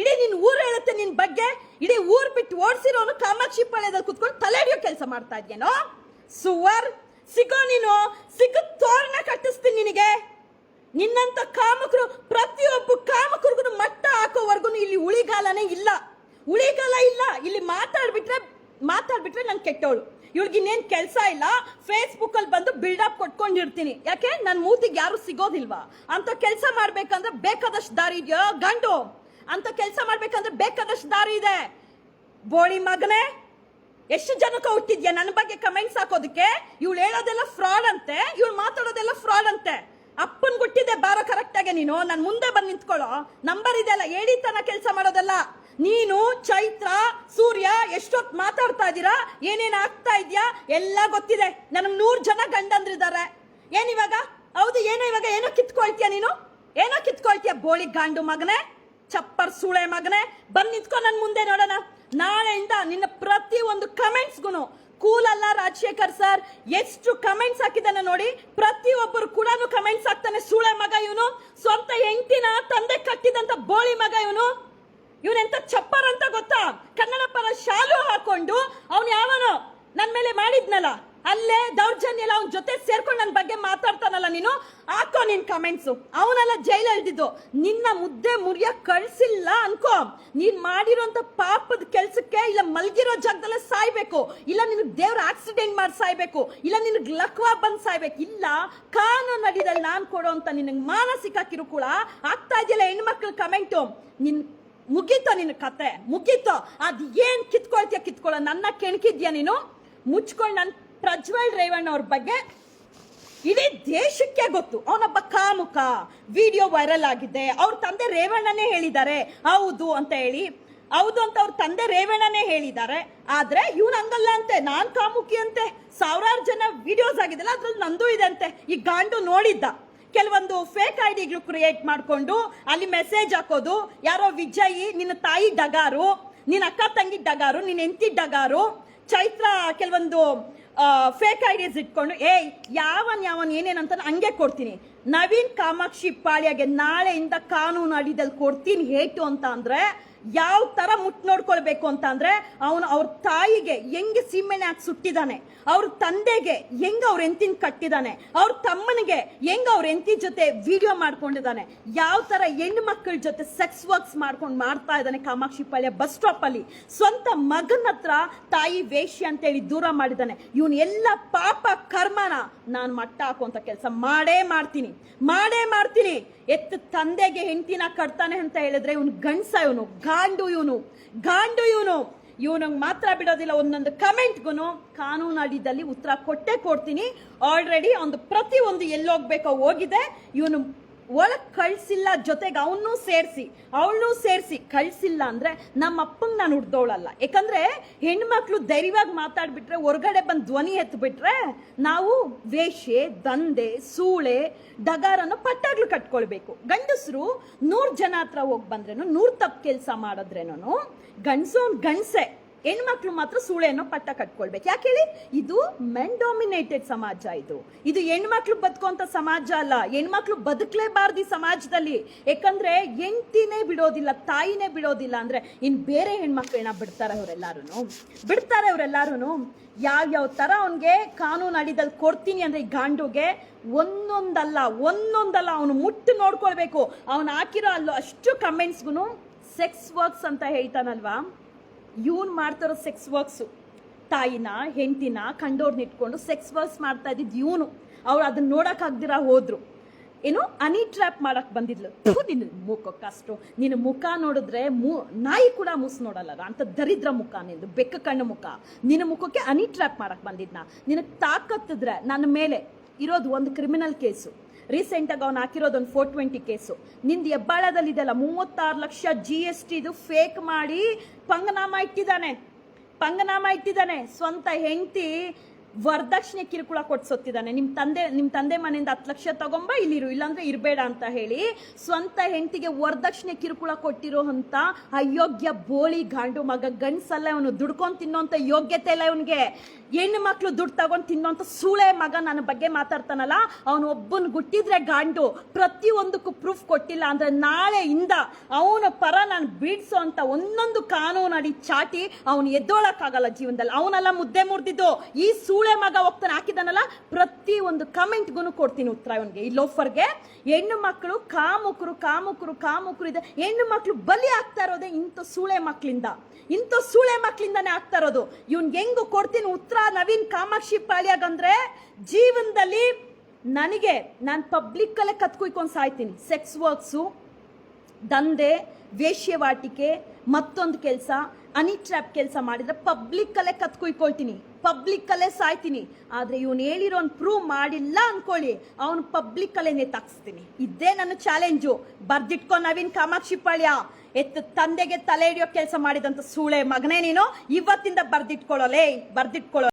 [SPEAKER 1] ಇಡೀ ನಿನ್ನ ಊರು ಹೇಳುತ್ತೆ ನಿನ್ನ ಬಗ್ಗೆ. ಇಡೀ ಊರ್ ಬಿಟ್ಟು ಓಡಿಸಿರೋನು ಕಾಮಾಕ್ಷಿ ಪಾಳ್ಯದಲ್ಲಿ ಕುತ್ಕೊಂಡು ತಲೆ ಹಿಡಿಯೋ ಕೆಲಸ ಮಾಡ್ತಾ ಇದ್ಯೇನೋ? ಸುವರ್, ಸಿಗೋ ನೀನು. ಸಿಗ, ತೋರಣ ಕಟ್ಟಿಸ್ತೀನಿ ನಿನಗೆ. ನಿನ್ನಂತ ಕಾಮಕರು, ಪ್ರತಿಯೊಬ್ಬ ಕಾಮಕರಿಗೂ ಮಟ್ಟ ಹಾಕೋವರೆಗೂ ಇಲ್ಲಿ ಉಳಿಗಾಲನೇ ಇಲ್ಲ. ಉಳಿಗಾಲ ಇಲ್ಲ. ಇಲ್ಲಿ ಮಾತಾಡ್ಬಿಟ್ರೆ ಮಾತಾಡ್ಬಿಟ್ರೆ ನಾನು ಕೆಟ್ಟವಳು ಇವಳಿಗೆ ಇನ್ನೇನ್ ಕೆಲಸ ಇಲ್ಲ. ಫೇಸ್ಬುಕ್ ಅಲ್ಲಿ ಬಂದು ಬಿಲ್ಡಪ್ ಕೊಟ್ಕೊಂಡಿರ್ತೀನಿ. ಯಾಕೆ? ನನ್ನ ಮೂತಿಗೆ ಯಾರು ಸಿಗೋದಿಲ್ವಾ? ಅಂತ ಕೆಲಸ ಮಾಡ್ಬೇಕಂದ್ರೆ ಬೇಕಾದಷ್ಟು ದಾರಿ ಇದೆಯೋ? ಗಂಡು. ಅಂತ ಕೆಲಸ ಮಾಡ್ಬೇಕಂದ್ರೆ ಬೇಕಾದಷ್ಟು ದಾರಿ ಇದೆ. ಬೋಳಿ ಮಗನೇ, ಎಷ್ಟು ಜನಕ್ಕೆ ಹುಟ್ಟಿದ್ಯಾ? ನನ್ನ ಬಗ್ಗೆ ಕಮೆಂಟ್ಸ್ ಹಾಕೋದಕ್ಕೆ? ಇವಳು ಹೇಳೋದೆಲ್ಲ ಫ್ರಾಡ್ ಅಂತೆ. ಇವಳು ಮಾತಾಡೋದೆಲ್ಲ ಫ್ರಾಡ್ ಅಂತೆ. ಅಪ್ಪನ್ ಕೊಟ್ಟಿದ್ದೆ ಬಾರೋ ಕರೆಕ್ಟಾಗೆ ನೀನು. ನಾನು ಮುಂದೆ ಬಂದು ನಿಂತ್ಕೊಳ್ಳೋ. ನಂಬರ್ ಇದೆಯಲ್ಲ ಹೇಳಿತನ ಕೆಲಸ ಮಾಡೋದಲ್ಲ. ನೀನು, ಚೈತ್ರ, ಸೂರ್ಯ ಎಷ್ಟೊತ್ ಮಾತಾಡ್ತಾ ಇದ್ದೀರಾ ಏನೇನು ಆಗ್ತಾ ಇದ್ಯಾ? ಎಲ್ಲ ಗೊತ್ತಿದೆ. ನನಗೆ ನೂರು ಜನ ಗಂಡಂದ್ರಿದ್ದಾರೆ ಏನಿವಾಗ ಹೌದು, ಏನೋ ಇವಾಗ ಏನೋ ಕಿತ್ಕೊಳ್ತೀಯ ನೀನು? ಏನೋ ಕಿತ್ಕೊಳ್ತೀಯ? ಬೋಳಿ ಗಾಂಡು ಮಗನೇ, ಚಪ್ಪರ್ ಸೂಳೆ ಮಗನೇ. ಬಂದು ನಿಂತ್ಕೊ ನನ್ನ ಮುಂದೆ ನೋಡೋಣ. ನಾಳೆಯಿಂದ ನಿನ್ನ ಪ್ರತಿ ಒಂದು ಕಮೆಂಟ್ಸ್ಗುನು ಕೂಲ್ ಅಲ್ಲ ರಾಜಶೇಖರ್ ಸರ್. ಎಷ್ಟು ಕಮೆಂಟ್ಸ್ ಹಾಕಿದಾನೆ ನೋಡಿ. ಪ್ರತಿಯೊಬ್ಬರು ಕೂಡ ಕಮೆಂಟ್ಸ್ ಹಾಕ್ತಾನೆ ಸೂಳೆ ಮಗ ಇವನು. ಸ್ವಂತ ಹೆಂಡತಿನ ತಂದೆ ಕಟ್ಟಿದಂತ ಬೋಳಿ ಮಗ ಇವನು. ಇವನೆಂತ ಚಪ್ಪರ್ ಅಂತ ಗೊತ್ತಾ? ಕನ್ನಡ ಪರ ಶಾಲು ಹಾಕೊಂಡು ಅವನು ಯಾವನು ನನ್ನ ಮೇಲೆ ಮಾಡಿದ್ನಲ್ಲ. ಅಲ್ಲೇ ದೌರ್ಜನ್ಯ ಎಲ್ಲ ಅವನ ಜೊತೆ ಸೇರ್ಕೊಂಡು ನನ್ನ ಬಗ್ಗೆ ಮಾತಾಡ್ತಾನಲ್ಲ ನೀನು. ಹಾಕೋ ನಿನ್ ಕಮೆಂಟ್ಸು ಅವನೆಲ್ಲ ಜೈಲ್ ಎಳ್ದಿದ್ದು ನಿನ್ನ ಮುದ್ದೆ ಮುರಿಯ ಕಳ್ಸಿಲ್ಲ ಅನ್ಕೋ. ನೀನ್ ಮಾಡಿರೋಂತ ಪಾಪದ ಕೆಲ್ಸಕ್ಕೆ ಇಲ್ಲ ಮಲ್ಗಿರೋ ಜಾಗದಲ್ಲೇ ಸಾಯ್ಬೇಕು. ಇಲ್ಲ ನಿನಗೆ ದೇವ್ರ ಆಕ್ಸಿಡೆಂಟ್ ಮಾಡಿ ಸಾಯ್ಬೇಕು. ಇಲ್ಲ ನಿನ್ ಲಕ್ವಾ ಬಂದು ಸಾಯ್ಬೇಕು. ಇಲ್ಲ, ಕಾನೂನು ನಾನು ಕೊಡೋ ಅಂತ ನಿನಗೆ ಮಾನಸಿಕ ಕಿರುಕುಳ ಆಗ್ತಾ ಇದೆಯಲ್ಲ ಹೆಣ್ಮಕ್ಳ ಕಮೆಂಟು ನಿನ್ ಮುಗೀತೋ ನಿನ್ನ ಕತೆ? ಮುಗೀತೋ? ಅದು ಏನ್ ಕಿತ್ಕೊಳ್ತೀಯ ಕಿತ್ಕೊಳ್ಳೋ ನನ್ನ ಕೆಣಕಿದ್ಯಾ ನೀನು? ಮುಚ್ಕೊಂಡು ನನ್ನ ಪ್ರಜ್ವಲ್ ರೇವಣ್ಣ ಅವ್ರ ಬಗ್ಗೆ ಇಡೀ ದೇಶಕ್ಕೆ ಗೊತ್ತು. ಅವನೊಬ್ಬ ಕಾಮುಕ ವಿಡಿಯೋ ವೈರಲ್ ಆಗಿದೆ. ಅವ್ರ ತಂದೆ ರೇವಣ್ಣನೇ ಹೇಳಿದ್ದಾರೆ. ಹೌದು ಅಂತ ಹೇಳಿ. ಹೌದು ಅಂತ ಅವ್ರ ತಂದೆ ರೇವಣ್ಣನೇ ಹೇಳಿದ್ದಾರೆ. ಆದ್ರೆ ಇವ್ನು ಹಂಗಲ್ಲ ಅಂತೆ. ನಾನ್ ಕಾಮುಕಿ ಅಂತೆ. ಸಾವಿರಾರು ಜನ ವಿಡಿಯೋಸ್ ಆಗಿದೆಲ್ಲ, ಅದ್ರಲ್ಲಿ ನಂದು ಇದೆ ಅಂತೆ. ಈ ಗಾಂಡು ನೋಡಿದ್ದ. ಕೆಲವೊಂದು ಫೇಕ್ ಐಡಿಗಳು ಕ್ರಿಯೇಟ್ ಮಾಡ್ಕೊಂಡು, ಅಲ್ಲಿ ಮೆಸೇಜ್ ಹಾಕೋದು. ಯಾರೋ ವಿಜಯ್, ನಿನ್ನ ತಾಯಿ ಡಗಾರು, ನಿನ್ನ ಅಕ್ಕ ತಂಗಿ ಡಗಾರು, ನಿನ್ನ ಹೆಂಡತಿ ಡಗಾರು, ಚೈತ್ರ, ಕೆಲವೊಂದು ಫೇಕ್ ಐಡಿಯಾಸ್ ಇಟ್ಕೊಂಡು ಏ ಯಾವನ್ ಯಾವನ್ ಏನೇನಂತ ಹಂಗೆ ಕೊಡ್ತೀನಿ. ನವೀನ್ ಕಾಮಾಕ್ಷಿ ಪಾಳ್ಯಗೆ ನಾಳೆಯಿಂದ ಕಾನೂನು ಅಡಿದಲ್ಲಿ ಕೊಡ್ತೀನಿ ಹೇಟು ಅಂತ ಅಂದ್ರೆ ಯಾವ ತರ ಮುಟ್ ನೋಡ್ಕೊಳ್ಬೇಕು ಅಂತ ಅಂದ್ರೆ ಅವನು ಅವ್ರ ತಾಯಿಗೆ ಹೆಂಗೆ ಸೀಮೆಣ್ಣೆ ಹಾಕಿ ಸುಟ್ಟಿದ್ದಾನೆ ಅವ್ರ ತಂದೆಗೆ ಹೆಂಗ್ ಅವ್ರ ಎಂತಿನ ಕಟ್ಟಿದ್ದಾನೆ ಅವ್ರ ತಮ್ಮನಿಗೆ ಹೆಂಗ್ ಅವ್ರ ಎಂತಿ ಜೊತೆ ವಿಡಿಯೋ ಮಾಡ್ಕೊಂಡಿದ್ದಾನೆ ಯಾವ ತರ ಹೆಣ್ಣು ಮಕ್ಕಳ ಜೊತೆ ಸೆಕ್ಸ್ ವರ್ಕ್ಸ್ ಮಾಡ್ಕೊಂಡು ಮಾಡ್ತಾ ಇದ್ದಾನೆ ಕಾಮಾಕ್ಷಿ ಪಾಳ್ಯ ಬಸ್ ಸ್ಟಾಪ್ ಅಲ್ಲಿ. ಸ್ವಂತ ಮಗನ ಹತ್ರ ತಾಯಿ ಅಂತ ಅಂತೇಳಿ ದೂರ ಮಾಡಿದ್ದಾನೆ ಇವನ್ ಎಲ್ಲ ಪಾಪ ಕರ್ಮನ ನಾನು ಮಟ್ಟ ಹಾಕುವಂತ ಕೆಲಸ ಮಾಡೇ ಮಾಡ್ತೀನಿ ಮಾಡೇ ಮಾಡ್ತೀನಿ. ಎತ್ತು ತಂದೆಗೆ ಹೆಂಡತಿನ ಕಟ್ತಾನೆ ಅಂತ ಹೇಳಿದ್ರೆ ಇವನು ಗಂಡ್ಸ ಇವನು, ಗಾಂಡು ಇವನು ಗಾಂಡು ಇವನು. ಇವನಿಗೆ ಮಾತ್ರ ಬಿಡೋದಿಲ್ಲ, ಒಂದೊಂದು ಕಮೆಂಟ್ಗೂ ಕಾನೂನು ಅಡಿದಲ್ಲಿ ಉತ್ತರ ಕೊಟ್ಟೆ ಕೊಡ್ತೀನಿ. ಆಲ್ರೆಡಿ ಒಂದು ಪ್ರತಿ ಒಂದು ಎಲ್ಲೋಗ್ಬೇಕೋ ಹೋಗಿದೆ, ಇವನು ಒಳಗ್ ಕಳ್ಸಿಲ್ಲ ಜೊತೆಗೆ ಅವನ್ನೂ ಸೇರಿಸಿ, ಅವಳನ್ನೂ ಸೇರಿಸಿ. ಕಳ್ಸಿಲ್ಲ ಅಂದ್ರೆ ನಮ್ಮ ಅಪ್ಪಂಗೆ ನಾನು ಹುಡ್ದವಳಲ್ಲ ಯಾಕಂದರೆ ಹೆಣ್ಮಕ್ಳು ಧೈರ್ಯವಾಗಿ ಮಾತಾಡಿಬಿಟ್ರೆ, ಹೊರಗಡೆ ಬಂದು ಧ್ವನಿ ಎತ್ಬಿಟ್ರೆ ನಾವು ವೇಷೆ, ದಂಧೆ, ಸೂಳೆ, ಡಗಾರನ್ನು ಪಟ್ಟಾಗ್ಲು ಕಟ್ಕೊಳ್ಬೇಕು. ಗಂಡಸರು ನೂರು ಜನ ಹತ್ರ ಹೋಗಿ ಬಂದ್ರೇನು, ನೂರು ತಪ್ಪು ಕೆಲಸ ಮಾಡಿದ್ರೇನು ಗಂಡಸೋನ್ ಗಂಡಸೆ. ಹೆಣ್ಮಕ್ಳು ಮಾತ್ರ ಸೂಳೆಯನ್ನು ಪಟ್ಟ ಕಟ್ಕೊಳ್ಬೇಕು. ಯಾಕೆ ಹೇಳಿ? ಇದು ಮೆನ್ ಡಾಮಿನೇಟೆಡ್ ಸಮಾಜ ಇದು. ಇದು ಹೆಣ್ಮಕ್ಳು ಬದುಕುವಂತ ಸಮಾಜ ಅಲ್ಲ. ಹೆಣ್ಮಕ್ಳು ಬದುಕಲೇಬಾರ್ದು ಈ ಸಮಾಜದಲ್ಲಿ. ಯಾಕಂದ್ರೆ ಹೆಂಡತಿನೇ ಬಿಡೋದಿಲ್ಲ, ತಾಯಿನೇ ಬಿಡೋದಿಲ್ಲ ಅಂದ್ರೆ ಇನ್ ಬೇರೆ ಹೆಣ್ಮಕ್ಳು ಏನ ಬಿಡ್ತಾರೆ ಅವರೆಲ್ಲಾರು ಬಿಡ್ತಾರೆ ಅವರೆಲ್ಲಾರು ಯಾವ್ಯಾವ ತರ ಅವನ್ಗೆ ಕಾನೂನು ಅಡಿದಲ್ಲಿ ಕೊಡ್ತೀನಿ ಅಂದ್ರೆ ಈ ಗಾಂಡುಗೆ ಒಂದೊಂದಲ್ಲ ಒಂದೊಂದಲ್ಲ ಅವನು ಮುಟ್ಟು ನೋಡ್ಕೊಳ್ಬೇಕು. ಅವನು ಹಾಕಿರೋ ಅಲ್ಲೋ ಅಷ್ಟು ಕಮೆಂಟ್ಸ್ಗೂ ಸೆಕ್ಸ್ ವರ್ಕ್ಸ್ ಅಂತ ಹೇಳ್ತಾನಲ್ವಾ? ಇವನ್ ಮಾಡ್ತಾರೋ ಸೆಕ್ಸ್ ವರ್ಕ್ಸು ತಾಯಿನ, ಹೆಂಡತಿನ ಕಂಡೋರ್ನ ಇಟ್ಕೊಂಡು ಸೆಕ್ಸ್ ವರ್ಕ್ಸ್ ಮಾಡ್ತಾ ಇದ್ದಿದ್ದು ಇವನು. ಅವ್ರು ಅದನ್ನ ನೋಡೋಕ್ಕಾಗ್ದಿರ ಹೋದ್ರು. ಏನು ಅನಿ ಟ್ರ್ಯಾಪ್ ಮಾಡಕ್ ಬಂದಿದ್ಲು. ನಿನ್ನ ಮುಖ ಕಷ್ಟು. ನಿನ್ನ ಮುಖ ನೋಡಿದ್ರೆ ಮೂ, ನಾಯಿ ಕೂಡ ಮೂಸ್ ನೋಡಲ್ಲ ಅಂತ ದರಿದ್ರ ಮುಖ ನಿಂದು, ಬೆಕ್ಕ ಕಣ್ಣು ಮುಖ. ನಿನ್ನ ಮುಖಕ್ಕೆ ಅನಿ ಟ್ರ್ಯಾಪ್ ಮಾಡಕ್ ಬಂದಿದ್ನ. ನಿನಗೆ ತಾಕತ್ತಿದ್ರೆ ನನ್ನ ಮೇಲೆ ಇರೋದು ಒಂದು ಕ್ರಿಮಿನಲ್ ಕೇಸು ರೀಸೆಂಟಾಗಿ ಅವ್ನು ಹಾಕಿರೋದು ಒಂದು ಫೋರ್ ಟ್ವೆಂಟಿ ಕೇಸು. ನಿಂದು ಹೆಬ್ಬಾಳದಲ್ಲಿ ಇದೆಲ್ಲ ಮೂವತ್ತಾರು ಲಕ್ಷ ಜಿ ಎಸ್ ಟಿದು ಫೇಕ್ ಮಾಡಿ ಪಂಗನಾಮ ಇಟ್ಟಿದ್ದಾನೆ. ಪಂಗನಾಮ ಇಟ್ಟಿದ್ದಾನೆ. ಸ್ವಂತ ಹೆಂಡತಿ ವರದಕ್ಷಿಣೆ ಕಿರುಕುಳ ಕೊಡ್ಸೊತ್ತಿದ್ದಾನೆ. ನಿಮ್ಮ ತಂದೆ ನಿಮ್ಮ ತಂದೆ ಮನೆಯಿಂದ ಹತ್ತು ಲಕ್ಷ ತಗೊಂಬ, ಇಲ್ಲಿರು, ಇಲ್ಲಾಂದ್ರೆ ಇರಬೇಡ ಅಂತ ಹೇಳಿ ಸ್ವಂತ ಹೆಂಡತಿಗೆ ವರದಕ್ಷಿಣೆ ಕಿರುಕುಳ ಕೊಟ್ಟಿರೋ ಅಂತ ಅಯೋಗ್ಯ ಬೋಳಿ ಗಾಂಡು ಮಗ ಗಂಡ್ಸಲ್ಲ ಅವನು ದುಡ್ಕೊಂಡು ತಿನ್ನೋಂಥ ಯೋಗ್ಯತೆ ಇಲ್ಲ ಇವನಿಗೆ. ಹೆಣ್ಣು ಮಕ್ಕಳು ದುಡ್ಡು ತಗೊಂಡು ತಿನ್ನೋಂಥ ಸೂಳೆ ಮಗ ನನ್ನ ಬಗ್ಗೆ ಮಾತಾಡ್ತಾನಲ್ಲ, ಅವನು ಒಬ್ಬನ ಗುಟ್ಟಿದ್ರೆ ಗಾಂಡು. ಪ್ರತಿಯೊಂದಕ್ಕೂ ಪ್ರೂಫ್ ಕೊಟ್ಟಿಲ್ಲ ಅಂದ್ರೆ ನಾಳೆಯಿಂದ ಅವನ ಪರ ನಾನು ಬೀಡಿಸೋ ಅಂತ ಒಂದೊಂದು ಕಾನೂನು ಅಡಿ ಚಾಟಿ ಅವನು ಎದ್ದೋಳಕ್ಕಾಗಲ್ಲ ಜೀವನದಲ್ಲಿ. ಅವನೆಲ್ಲ ಮುದ್ದೆ ಮುರಿದಿದ್ದು. ಈ ಸೂಳೆ ಮಗ ಹೋಗ್ತಾನೆ ಹಾಕಿದಾನಲ್ಲ ಪ್ರತಿ ಒಂದು ಕಮೆಂಟ್ಗೂ ಕೊಡ್ತೀನಿ ಉತ್ತರ ಅವನಿಗೆ. ಈ ಲೋಫರ್ಗೆ ಹೆಣ್ಣು ಮಕ್ಕಳು ಕಾಮುಕರು ಕಾಮುಕರು ಕಾಮುಕರು ಇದೆ. ಹೆಣ್ಣು ಮಕ್ಕಳು ಬಲಿ ಆಗ್ತಾ ಇರೋದೇ ಇಂಥ ಸೂಳೆ ಮಕ್ಕಳಿಂದ ಇಂಥ ಸೂಳೆ ಮಕ್ಕಳಿಂದಾನೇ ಆಗ್ತಾ ಇರೋದು. ಇವ್ನ್ಗೆ ಹೆಂಗು ಕೊಡ್ತೀನಿ ಉತ್ತರ ನವೀನ್ ಕಾಮಾಕ್ಷಿ ಪಾಳ್ಯಾಗಂದ್ರೆ ಜೀವನದಲ್ಲಿ ನನಗೆ ನಾನು ಪಬ್ಲಿಕ್ಕಲ್ಲೇ ಕತ್ಕುಯ್ಕೊಂಡು ಸಾಯ್ತೀನಿ. ಸೆಕ್ಸ್ ವರ್ಕ್ಸು ದಂಧೆ ವೇಶ್ಯವಾಟಿಕೆ ಮತ್ತೊಂದು ಕೆಲಸ ಅನಿ ಟ್ರ್ಯಾಪ್ ಕೆಲಸ ಮಾಡಿದ್ರೆ ಪಬ್ಲಿಕ್ಕಲ್ಲೇ ಕತ್ಕೊಯ್ಕೊಳ್ತೀನಿ. ಪಬ್ಲಿಕ್ಕಲ್ಲೇ ಸಾಯ್ತೀನಿ. ಆದರೆ ಇವನು ಹೇಳಿರೋನ್ ಪ್ರೂವ್ ಮಾಡಿಲ್ಲ ಅನ್ಕೊಳ್ಳಿ. ಅವನು ಪಬ್ಲಿಕ್ಕಲ್ಲೇ ನೇತಾಕ್ಸ್ತೀನಿ ಇದೇ ನನ್ನ ಚಾಲೆಂಜು ಬರ್ದಿಟ್ಕೊ ನವೀನ್ ಕಾಮಾಕ್ಷಿ ಪಾಳ್ಯ. ಎತ್ತ ತಂದೆಗೆ ತಲೆ ಹಿಡಿಯೋ ಕೆಲಸ ಮಾಡಿದಂತ ಸೂಳೆ ಮಗನೇ ನೀನು. ಇವತ್ತಿಂದ ಬರ್ದಿಟ್ಕೊಳ್ಳೋಲೇ ಬರ್ದಿಟ್ಕೊಳ್ಳೋ